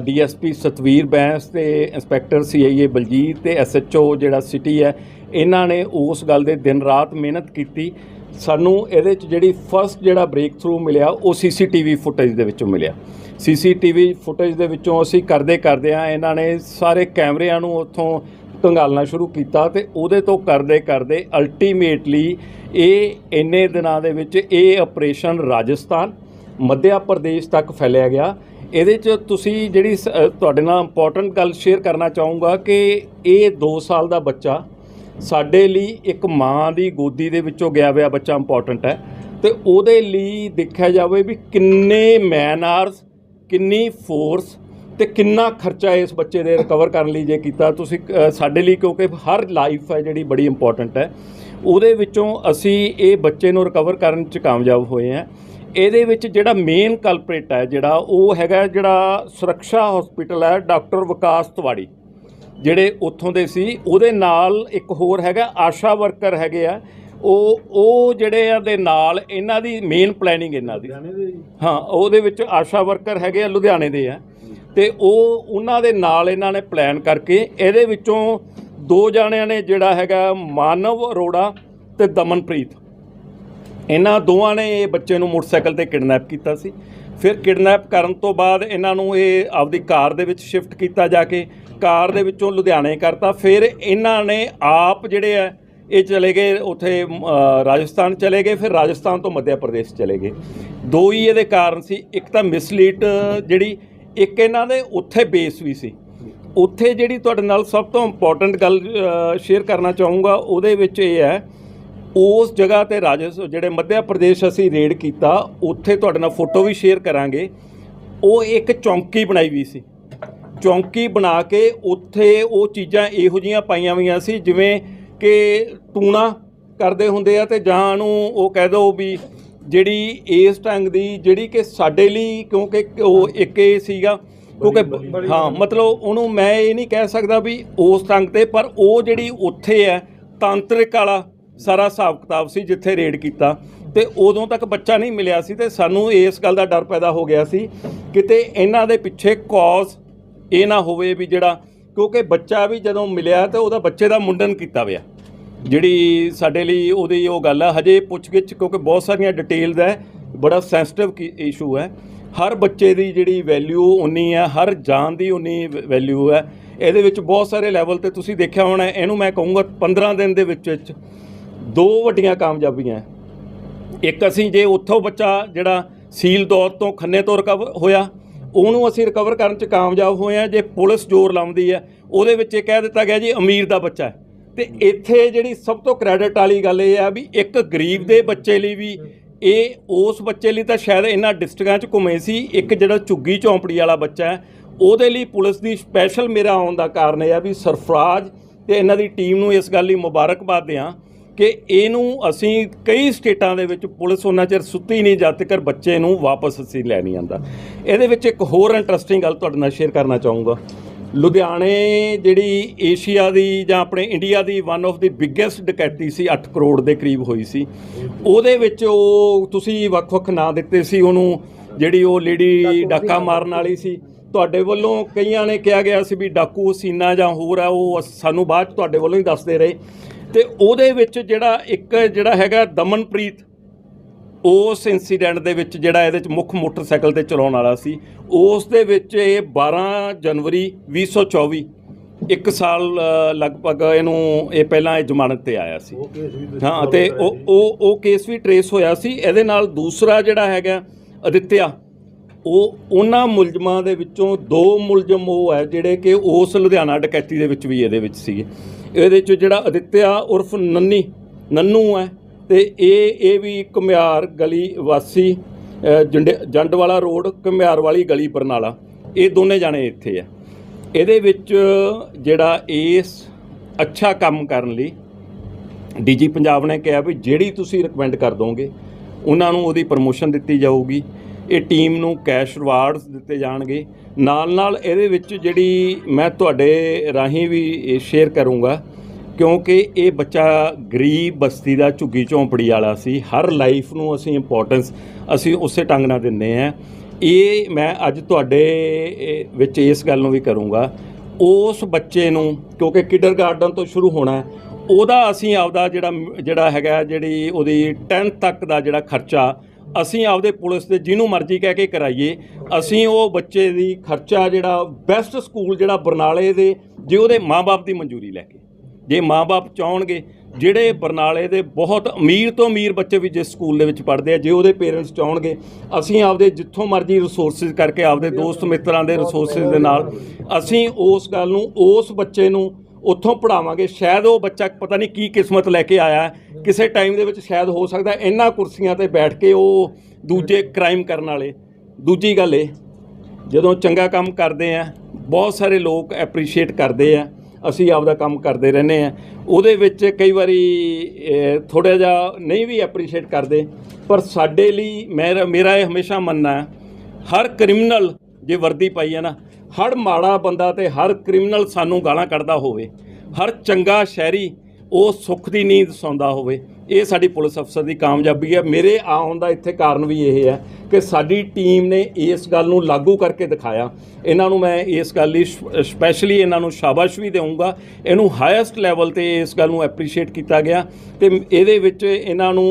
ਡੀਐਸਪੀ ਸਤਵੀਰ ਬੈਂਸ ਤੇ ਇੰਸਪੈਕਟਰ ਸੀਆਈਏ ਬਲਜੀਤ ਤੇ ਐਸਐਚਓ ਜਿਹੜਾ ਸਿਟੀ ਹੈ, ਇਹਨਾਂ ਨੇ ਉਸ ਗੱਲ ਦੇ ਦਿਨ ਰਾਤ ਮਿਹਨਤ ਕੀਤੀ। ਸਾਨੂੰ ਇਹਦੇ ਚ ਜਿਹੜੀ ਫਸਟ ਜਿਹੜਾ ਬ੍ਰੇਕ ਥਰੂ ਮਿਲਿਆ, ਉਹ ਸੀਸੀਟੀਵੀ ਫੁਟੇਜ ਦੇ ਵਿੱਚੋਂ ਮਿਲਿਆ। ਸੀਸੀਟੀਵੀ ਫੁਟੇਜ ਦੇ ਵਿੱਚੋਂ ਅਸੀਂ ਕਰਦੇ ਕਰਦੇ ਆ ਇਹਨਾਂ ਨੇ ਸਾਰੇ ਕੈਮਰਿਆਂ ਨੂੰ ਉੱਥੋਂ ਕੰਗਾਲਣਾ ਸ਼ੁਰੂ ਕੀਤਾ ਤੇ ਉਹਦੇ ਤੋਂ ਕਰਦੇ ਕਰਦੇ ਅਲਟੀਮੇਟਲੀ ਇਹ ਇੰਨੇ ਦਿਨਾਂ ਦੇ ਵਿੱਚ ਇਹ ਆਪਰੇਸ਼ਨ ਰਾਜਸਥਾਨ, ਮੱਧਿਆ ਪ੍ਰਦੇਸ਼ ਤੱਕ ਫੈਲਿਆ ਗਿਆ। ਇਹਦੇ ਚ ਤੁਸੀਂ ਜਿਹੜੀ ਸ- ਤੁਹਾਡੇ ਨਾਲ ਇੰਪੋਰਟੈਂਟ ਗੱਲ ਸ਼ੇਅਰ ਕਰਨਾ ਚਾਹੂੰਗਾ ਕਿ ਇਹ 2 ਸਾਲ ਦਾ ਬੱਚਾ ਸਾਡੇ ਲਈ ਇੱਕ ਮਾਂ ਦੀ ਗੋਦੀ ਦੇ ਵਿੱਚੋਂ ਗਿਆ ਹੋਇਆ ਬੱਚਾ ਇੰਪੋਰਟੈਂਟ ਹੈ ਤੇ ਉਹਦੇ ਲਈ ਦੇਖਿਆ ਜਾਵੇ ਵੀ ਕਿੰਨੇ ਮੈਨ ਆਰਸ ਕਿੰਨੀ ਫੋਰਸ ਤੇ ਕਿੰਨਾ ਖਰਚਾ ਇਸ ਬੱਚੇ ਦੇ ਰਿਕਵਰ ਕਰਨ ਲਈ ਜੇ ਕੀਤਾ? ਤੁਸੀਂ ਸਾਡੇ ਲਈ ਕਿਉਂਕਿ ਹਰ ਲਾਈਫ ਹੈ ਜਿਹੜੀ ਬੜੀ ਇੰਪੋਰਟੈਂਟ ਹੈ। ਉਹਦੇ ਵਿੱਚੋਂ ਅਸੀਂ ਇਹ ਬੱਚੇ ਨੂੰ ਰਿਕਵਰ ਕਰਨ ਚ ਕਾਮਯਾਬ ਹੋਏ ਹਾਂ। ਇਹਦੇ ਵਿੱਚ ਜਿਹੜਾ ਮੇਨ ਕਲਪ੍ਰੇਟ ਹੈ ਜਿਹੜਾ ਉਹ ਹੈਗਾ ਜਿਹੜਾ ਸੁਰੱਖਿਆ ਹਸਪੀਟਲ ਹੈ ਡਾਕਟਰ ਵਿਕਾਸ ਤਵਾੜੀ ਜਿਹੜੇ ਉੱਥੋਂ ਦੇ ਸੀ। ਉਹਦੇ ਨਾਲ ਇੱਕ ਹੋਰ ਹੈਗਾ ਆਸ਼ਾ ਵਰਕਰ ਹੈਗੇ ਆ। ਉਹ ਉਹ ਜਿਹੜੇ ਆ ਦੇ ਨਾਲ ਇਹਨਾਂ ਦੀ ਮੇਨ ਪਲੈਨਿੰਗ ਇਹਨਾਂ ਦੀ। ਹਾਂ ਉਹਦੇ ਵਿੱਚ ਆਸ਼ਾ ਵਰਕਰ ਹੈਗੇ ਆ ਲੁਧਿਆਣੇ ਦੇ ਆ। ਤੇ ਉਹ ਉਹਨਾਂ ਦੇ ਨਾਲ ਇਹਨਾਂ ਨੇ ਪਲਾਨ ਕਰਕੇ ਇਹਦੇ ਵਿੱਚੋਂ ਦੋ ਜਾਣਿਆਂ ਨੇ ਜਿਹੜਾ ਹੈਗਾ ਮਾਨਵ ਅਰੋੜਾ ਤੇ ਦਮਨਪ੍ਰੀਤ। ਇਹਨਾਂ ਦੋਵਾਂ ਨੇ ਇਹ ਬੱਚੇ ਨੂੰ ਮੋਟਰਸਾਈਕਲ ਤੇ ਕਿਡਨੈਪ ਕੀਤਾ ਸੀ। ਫਿਰ ਕਿਡਨੈਪ ਕਰਨ ਤੋਂ ਬਾਅਦ ਇਹਨਾਂ ਨੂੰ ਇਹ ਆਪਦੀ ਕਾਰ ਦੇ ਵਿੱਚ ਸ਼ਿਫਟ ਕੀਤਾ ਜਾ ਕੇ, ਕਾਰ ਦੇ ਵਿੱਚੋਂ ਲੁਧਿਆਣੇ ਕਰਤਾ। ਫਿਰ ਇਹਨਾਂ ਨੇ ਆਪ ਜਿਹੜੇ ਆ, ਇਹ ਚਲੇ ਗਏ ਉੱਥੇ ਰਾਜਸਥਾਨ ਚਲੇ ਗਏ। ਫਿਰ ਰਾਜਸਥਾਨ ਤੋਂ ਮੱਧ ਪ੍ਰਦੇਸ਼ ਚਲੇ ਗਏ। ਦੋ ਹੀ ਇਹਦੇ ਕਾਰਨ ਸੀ। ਇੱਕ ਤਾਂ ਮਿਸਲੀਡ ਜਿਹੜੀ ਇੱਕ ਇਹਨਾਂ ਦੇ ਉੱਥੇ ਬੇਸ ਵੀ ਸੀ। ਉੱਥੇ ਜਿਹੜੀ ਤੁਹਾਡੇ ਨਾਲ ਸਭ ਤੋਂ ਇੰਪੋਰਟੈਂਟ ਗੱਲ ਸ਼ੇਅਰ ਕਰਨਾ ਚਾਹੂੰਗਾ, ਉਹਦੇ ਵਿੱਚ ਇਹ ਹੈ, ਉਸ ਜਗ੍ਹਾ ਤੇ ਰਾਜਸ, ਜਿਹੜੇ ਮੱਧ ਪ੍ਰਦੇਸ਼ ਅਸੀਂ ਰੇਡ ਕੀਤਾ, ਉੱਥੇ ਤੁਹਾਡੇ ਨਾਲ ਫੋਟੋ ਵੀ ਸ਼ੇਅਰ ਕਰਾਂਗੇ। ਉਹ ਇੱਕ ਚੌਂਕੀ ਬਣਾਈ ਵੀ ਸੀ। ਚੌਂਕੀ ਬਣਾ ਕੇ ਉੱਥੇ ਉਹ ਚੀਜ਼ਾਂ ਇਹੋ ਜੀਆਂ ਪਾਈਆਂ ਹੋਈਆਂ ਸੀ, ਜਿਵੇਂ ਕਿ ਟੂਣਾ ਕਰਦੇ ਹੁੰਦੇ ਆ ਤੇ ਜਾਂ ਨੂੰ ਉਹ ਕਹਿ ਦੋ ਵੀ ਜਿਹੜੀ ਇਸ ਢੰਗ ਦੀ ਜਿਹੜੀ ਕਿ ਸਾਡੇ ਲਈ ਕਿਉਂਕਿ ਉਹ ਇੱਕ ਇਹ ਸੀਗਾ ਕਿਉਂਕਿ ਹਾਂ ਮਤਲਬ ਉਹਨੂੰ ਮੈਂ ਇਹ ਨਹੀਂ ਕਹਿ ਸਕਦਾ ਵੀ ਉਸ ਢੰਗ ਤੇ ਪਰ ਉਹ ਜਿਹੜੀ ਉੱਥੇ ਹੈ ਤਾਂਤਰਿਕ ਵਾਲਾ ਸਾਰਾ ਹਿਸਾਬ ਕਿਤਾਬ ਸੀ ਜਿੱਥੇ ਰੇਡ ਕੀਤਾ ਤੇ ਉਦੋਂ ਤੱਕ ਬੱਚਾ ਨਹੀਂ ਮਿਲਿਆ ਸੀ ਤੇ ਸਾਨੂੰ ਇਸ ਗੱਲ ਦਾ ਡਰ ਪੈਦਾ ਹੋ ਗਿਆ ਸੀ ਕਿਤੇ ਇਹਨਾਂ ਦੇ ਪਿੱਛੇ ਕੌਜ਼ ਇਹ ਨਾ ਹੋਵੇ ਵੀ ਜਿਹੜਾ ਕਿਉਂਕਿ ਬੱਚਾ ਵੀ ਜਦੋਂ ਮਿਲਿਆ ਤੇ ਉਹਦਾ ਬੱਚੇ ਦਾ ਮੁੰਡਨ ਕੀਤਾ ਹੋਇਆ। ਜਿਹੜੀ ਸਾਡੇ ਲਈ ਉਹਦੀ ਉਹ ਗੱਲ ਆ, ਹਜੇ ਪੁੱਛਗਿੱਛ ਕਿਉਂਕਿ ਬਹੁਤ ਸਾਰੀਆਂ ਡਿਟੇਲਸ ਹੈ, ਬੜਾ ਸੈਂਸਿਟਿਵ ਇਸ਼ੂ ਹੈ। ਹਰ ਬੱਚੇ ਦੀ ਜਿਹੜੀ ਵੈਲਿਊ ਉਨੀ ਹੈ, ਹਰ ਜਾਨ ਦੀ ਉਨੀ ਵੈਲਿਊ ਹੈ। ਇਹਦੇ ਵਿੱਚ ਬਹੁਤ ਸਾਰੇ ਲੈਵਲ ਤੇ ਤੁਸੀਂ ਦੇਖਿਆ ਹੋਣਾ, ਇਹਨੂੰ ਮੈਂ ਕਹੂੰਗਾ 15 ਦਿਨ ਦੇ ਵਿੱਚ ਵਿੱਚ ਦੋ ਵੱਡੀਆਂ ਕਾਮਯਾਬੀਆਂ। ਇੱਕ ਅਸੀਂ ਜੇ ਉੱਥੋਂ ਬੱਚਾ ਜਿਹੜਾ ਸੀਲ ਦੌਰ ਤੋਂ ਖੰਨੇ ਤੋਂ ਰਿਕਵਰ ਹੋਇਆ, ਉਹਨੂੰ ਅਸੀਂ ਰਿਕਵਰ ਕਰਨ ਚ ਕਾਮਯਾਬ ਹੋਏ ਆ ਜੇ ਪੁਲਿਸ ਜ਼ੋਰ ਲਾਉਂਦੀ ਹੈ, ਉਹਦੇ ਵਿੱਚ ਇਹ ਕਹਿ ਦਿੱਤਾ ਗਿਆ ਜੀ, ਅਮੀਰ ਦਾ ਬੱਚਾ ਹੈ। ਤੇ ਇੱਥੇ ਜਿਹੜੀ ਸਭ ਤੋਂ ਕ੍ਰੈਡਿਟ ਵਾਲੀ ਗੱਲ ਇਹ ਆ ਵੀ ਇੱਕ ਗਰੀਬ ਦੇ ਬੱਚੇ ਲਈ ਵੀ ਇਹ ਉਸ ਬੱਚੇ ਲਈ ਤਾਂ ਸ਼ਾਇਦ ਇਹਨਾਂ ਡਿਸਟ੍ਰਿਕਾਂ 'ਚ ਘੁੰਮੇ ਸੀ, ਇੱਕ ਜਿਹੜਾ ਝੁੱਗੀ ਝੌਂਪੜੀ ਵਾਲਾ ਬੱਚਾ ਹੈ, ਉਹਦੇ ਲਈ ਪੁਲਿਸ ਦੀ ਸਪੈਸ਼ਲ ਮੇਰਾ ਆਉਣ ਦਾ ਕਾਰਨ ਇਹ ਆ ਵੀ ਸਰਫਰਾਜ਼ ਤੇ ਇਹਨਾਂ ਦੀ ਟੀਮ ਨੂੰ ਇਸ ਗੱਲ ਲਈ ਮੁਬਾਰਕਬਾਦ ਦਿਆਂ ਕਿ ਇਹਨੂੰ ਅਸੀਂ ਕਈ ਸਟੇਟਾਂ ਦੇ ਵਿੱਚ ਪੁਲਿਸ ਉਹਨਾਂ ਚਿਰ ਸੁੱਤੀ ਨਹੀਂ ਜਦ ਤੱਕ ਬੱਚੇ ਨੂੰ ਵਾਪਸ ਅਸੀਂ ਲੈ ਨਹੀਂ ਆਂਦਾ। ਇਹਦੇ ਵਿੱਚ ਇੱਕ ਹੋਰ ਇੰਟਰਸਟਿੰਗ ਗੱਲ ਤੁਹਾਡੇ ਨਾਲ ਸ਼ੇਅਰ ਕਰਨਾ ਚਾਹੂੰਗਾ। ਲੁਧਿਆਣੇ ਜਿਹੜੀ ਏਸ਼ੀਆ ਦੀ ਜਾਂ ਆਪਣੇ ਇੰਡੀਆ ਦੀ ਵਨ ਆਫ ਦੀ ਬਿਗੇਸਟ ਡਕੈਤੀ ਸੀ 8 ਕਰੋੜ ਦੇ ਕਰੀਬ ਹੋਈ ਸੀ। ਉਹਦੇ ਵਿੱਚ ਉਹ ਤੁਸੀਂ ਵੱਖ-ਵੱਖ ਨਾਂ ਦਿੱਤੇ ਸੀ ਉਹਨੂੰ ਜਿਹੜੀ ਉਹ ਲੇਡੀ ਡਾਕਾ ਮਾਰਨ ਵਾਲੀ ਸੀ। ਤੁਹਾਡੇ ਵੱਲੋਂ ਕਈਆਂ ਨੇ ਕਿਹਾ ਗਿਆ ਸੀ ਵੀ ਡਾਕੂ ਸੀਨਾ ਜਾਂ ਹੋਰ ਆ ਉਹ ਸਾਨੂੰ ਬਾਅਦ ਤੁਹਾਡੇ ਵੱਲੋਂ ਹੀ ਦੱਸਦੇ ਰਹੇ। ਤੇ ਉਹਦੇ ਵਿੱਚ ਜਿਹੜਾ ਇੱਕ ਜਿਹੜਾ ਹੈਗਾ ਦਮਨਪ੍ਰੀਤ ਉਸ ਇਨਸੀਡੈਂਟ ਦੇ ਵਿੱਚ ਜਿਹੜਾ ਇਹਦੇ ਚ ਮੁੱਖ ਮੋਟਰਸਾਈਕਲ ਤੇ ਚਲਾਉਣ ਵਾਲਾ ਸੀ ਉਸ ਦੇ ਵਿੱਚ ਇਹ 12 ਜਨਵਰੀ 2024 ਇੱਕ ਸਾਲ ਲਗਭਗ ਇਹਨੂੰ ਇਹ ਪਹਿਲਾਂ ਇਹ ਜ਼ਮਾਨਤ ਤੇ ਆਇਆ ਸੀ। ਹਾਂ ਤੇ ਉਹ ਉਹ ਉਹ ਕੇਸ ਵੀ ਟਰੇਸ ਹੋਇਆ ਸੀ। ਇਹਦੇ ਨਾਲ ਦੂਸਰਾ ਜਿਹੜਾ ਹੈਗਾ ਅਦਿੱਤਿਆ ਉਹ ਉਹਨਾਂ ਮੁਲਜ਼ਮਾਂ ਦੇ ਵਿੱਚੋਂ ਦੋ ਮੁਲਜ਼ਮ ਉਹ ਹੈ ਜਿਹੜੇ ਕਿ ਉਸ ਲੁਧਿਆਣਾ ਡਕੈਤੀ ਦੇ ਵਿੱਚ ਵੀ ਇਹਦੇ ਵਿੱਚ ਸੀਗੇ। ਇਹਦੇ ਚ ਜਿਹੜਾ ਅਦਿੱਤਿਆ ਉਰਫ ਨੰਨੀ ਨੰਨੂ ਹੈ ਤੇ ਇਹ ਇਹ ਵੀ ਘੁਮਿਆਰ ਗਲੀ ਵਾਸੀ ਅ, ਜੰਡੇ ਜੰਡਵਾਲਾ ਰੋਡ ਘੁਮਿਆਰ ਵਾਲੀ ਗਲੀ ਬਰਨਾਲਾ। ਇਹ ਦੋਨੇ ਜਾਣੇ ਇੱਥੇ ਆ। ਇਹਦੇ ਵਿੱਚ ਜਿਹੜਾ ਇਸ ਅੱਛਾ ਕੰਮ ਕਰਨ ਲਈ ਡੀਜੀ ਪੰਜਾਬ ਨੇ ਕਿਹਾ ਵੀ ਜਿਹੜੀ ਤੁਸੀਂ ਰეკਮੈਂਡ ਕਰ ਦੋਗੇ ਉਹਨਾਂ ਨੂੰ ਉਹਦੀ ਪ੍ਰਮੋਸ਼ਨ ਦਿੱਤੀ ਜਾਊਗੀ। ਇਹ ਟੀਮ ਨੂੰ ਕੈਸ਼ ਰਿਵਾਰਡਸ ਦਿੱਤੇ ਜਾਣਗੇ। ਨਾਲ ਨਾਲ ਇਹਦੇ ਵਿੱਚ ਜਿਹੜੀ ਮੈਂ ਤੁਹਾਡੇ ਰਾਹੀਂ ਵੀ ਸ਼ੇਅਰ ਕਰੂੰਗਾ ਕਿਉਂਕਿ ਇਹ ਬੱਚਾ ਗਰੀਬ ਬਸਤੀ ਦਾ ਝੁੱਗੀ ਝੌਂਪੜੀ ਵਾਲਾ ਸੀ, ਹਰ ਲਾਈਫ ਨੂੰ ਅਸੀਂ ਇੰਪੋਰਟੈਂਸ ਅਸੀਂ ਉਸੇ ਢੰਗ ਨਾਲ ਦਿੰਦੇ ਆ ਇਹ ਮੈਂ ਅੱਜ ਤੁਹਾਡੇ ਵਿੱਚ ਇਸ ਗੱਲ ਨੂੰ ਵੀ ਕਰੂੰਗਾ। ਉਸ ਬੱਚੇ ਨੂੰ, ਕਿਉਂਕਿ ਕਿਡਰਗਾਰਡਨ ਤੋਂ ਸ਼ੁਰੂ ਹੋਣਾ ਉਹਦਾ ਅਸੀਂ ਆਪਦਾ ਜਿਹੜਾ ਜਿਹੜਾ ਹੈਗਾ ਜਿਹੜੀ ਉਹਦੀ 10th ਤੱਕ ਦਾ ਜਿਹੜਾ ਖਰਚਾ ਅਸੀਂ ਆਪਦੇ ਪੁਲਿਸ ਦੇ, ਜਿਹਨੂੰ ਮਰਜ਼ੀ ਕਹਿ ਕੇ ਕਰਾਈਏ, ਅਸੀਂ ਉਹ ਬੱਚੇ ਦੀ ਖਰਚਾ ਜਿਹੜਾ ਬੈਸਟ ਸਕੂਲ ਜਿਹੜਾ ਬਰਨਾਲੇ ਦੇ, ਜੇ ਉਹਦੇ ਮਾਪੇ ਦੀ ਮਨਜ਼ੂਰੀ ਲੈ ਕੇ। ਜੇ ਮਾਪੇ ਚਾਹਣਗੇ, ਜਿਹੜੇ ਬਰਨਾਲੇ ਦੇ ਬਹੁਤ ਅਮੀਰ ਤੋਂ ਅਮੀਰ ਬੱਚੇ ਵੀ ਜਿਸ ਸਕੂਲ ਦੇ ਵਿੱਚ ਪੜ੍ਹਦੇ ਆ, ਜੇ ਉਹਦੇ ਪੇਰੈਂਟਸ ਚਾਹਣਗੇ, ਅਸੀਂ ਆਪਦੇ ਜਿੱਥੋਂ ਮਰਜ਼ੀ ਰਿਸੋਰਸਿਸ ਕਰਕੇ ਆਪਦੇ ਦੋਸਤ ਮਿੱਤਰਾਂ ਦੇ ਰਿਸੋਰਸਿਸ ਦੇ ਨਾਲ, ਅਸੀਂ ਉਸ ਗੱਲ ਨੂੰ, ਉਸ ਬੱਚੇ ਨੂੰ ਉੱਥੋਂ ਪੜਾਵਾਂਗੇ ਸ਼ਾਇਦ ਉਹ ਬੱਚਾ ਪਤਾ ਨਹੀਂ ਕੀ ਕਿਸਮਤ ਲੈ ਕੇ ਆਇਆ ਕਿਸੇ ਟਾਈਮ ਦੇ ਵਿੱਚ ਸ਼ਾਇਦ ਹੋ ਸਕਦਾ ਇਹਨਾਂ ਕੁਰਸੀਆਂ ਤੇ ਬੈਠ ਕੇ ਉਹ ਦੂਜੇ ਕ੍ਰਾਈਮ ਕਰਨ ਵਾਲੇ। ਦੂਜੀ ਗੱਲ ਇਹ, ਜਦੋਂ ਚੰਗਾ ਕੰਮ ਕਰਦੇ ਆ, ਬਹੁਤ ਸਾਰੇ ਲੋਕ ਐਪਰੀਸ਼ੀਏਟ ਕਰਦੇ ਆ। ਅਸੀਂ ਆਪਦਾ ਕੰਮ ਕਰਦੇ ਰਹਿੰਦੇ ਆ ਉਹਦੇ ਵਿੱਚ ਕਈ ਵਾਰੀ ਥੋੜਾ ਜਿਹਾ ਨਹੀਂ ਵੀ ਐਪਰੀਸ਼ੀਏਟ ਕਰਦੇ, ਪਰ ਸਾਡੇ ਲਈ ਮੇਰਾ ਮੇਰਾ ਇਹ ਹਮੇਸ਼ਾ ਮੰਨਣਾ ਹੈ, ਹਰ ਕ੍ਰਿਮੀਨਲ ਜੇ ਵਰਦੀ ਪਾਈ ਹੈ ਨਾ, ਹਰ ਮਾੜਾ ਬੰਦਾ ਤੇ ਹਰ ਕ੍ਰਿਮੀਨਲ ਸਾਨੂੰ ਗਾਲਾਂ ਕੱਢਦਾ ਹੋਵੇ, ਹਰ ਚੰਗਾ ਸ਼ਹਿਰੀ ਉਹ ਸੁੱਖ ਦੀ ਨੀਂਦ ਸੌਂਦਾ ਹੋਵੇ। ਇਹ ਸਾਡੀ ਪੁਲਿਸ ਅਫਸਰ ਦੀ ਕਾਮਯਾਬੀ ਹੈ। ਮੇਰੇ ਆਉਣ ਦਾ ਇੱਥੇ ਕਾਰਨ ਵੀ ਇਹ ਹੈ ਕਿ ਸਾਡੀ ਟੀਮ ਨੇ ਇਸ ਗੱਲ ਨੂੰ ਲਾਗੂ ਕਰਕੇ ਦਿਖਾਇਆ। ਇਹਨਾਂ ਨੂੰ ਮੈਂ ਇਸ ਗੱਲ ਲਈ ਸਪੈਸ਼ਲੀ ਇਹਨਾਂ ਨੂੰ ਸ਼ਾਬਾਸ਼ ਵੀ ਦੇਵਾਂਗਾ ਇਹਨੂੰ ਹਾਈਐਸਟ ਲੈਵਲ ਤੇ ਇਸ ਗੱਲ ਨੂੰ ਐਪਰੀਸ਼ੀਏਟ ਕੀਤਾ ਗਿਆ ਤੇ ਇਹਦੇ ਵਿੱਚ ਇਹਨਾਂ ਨੂੰ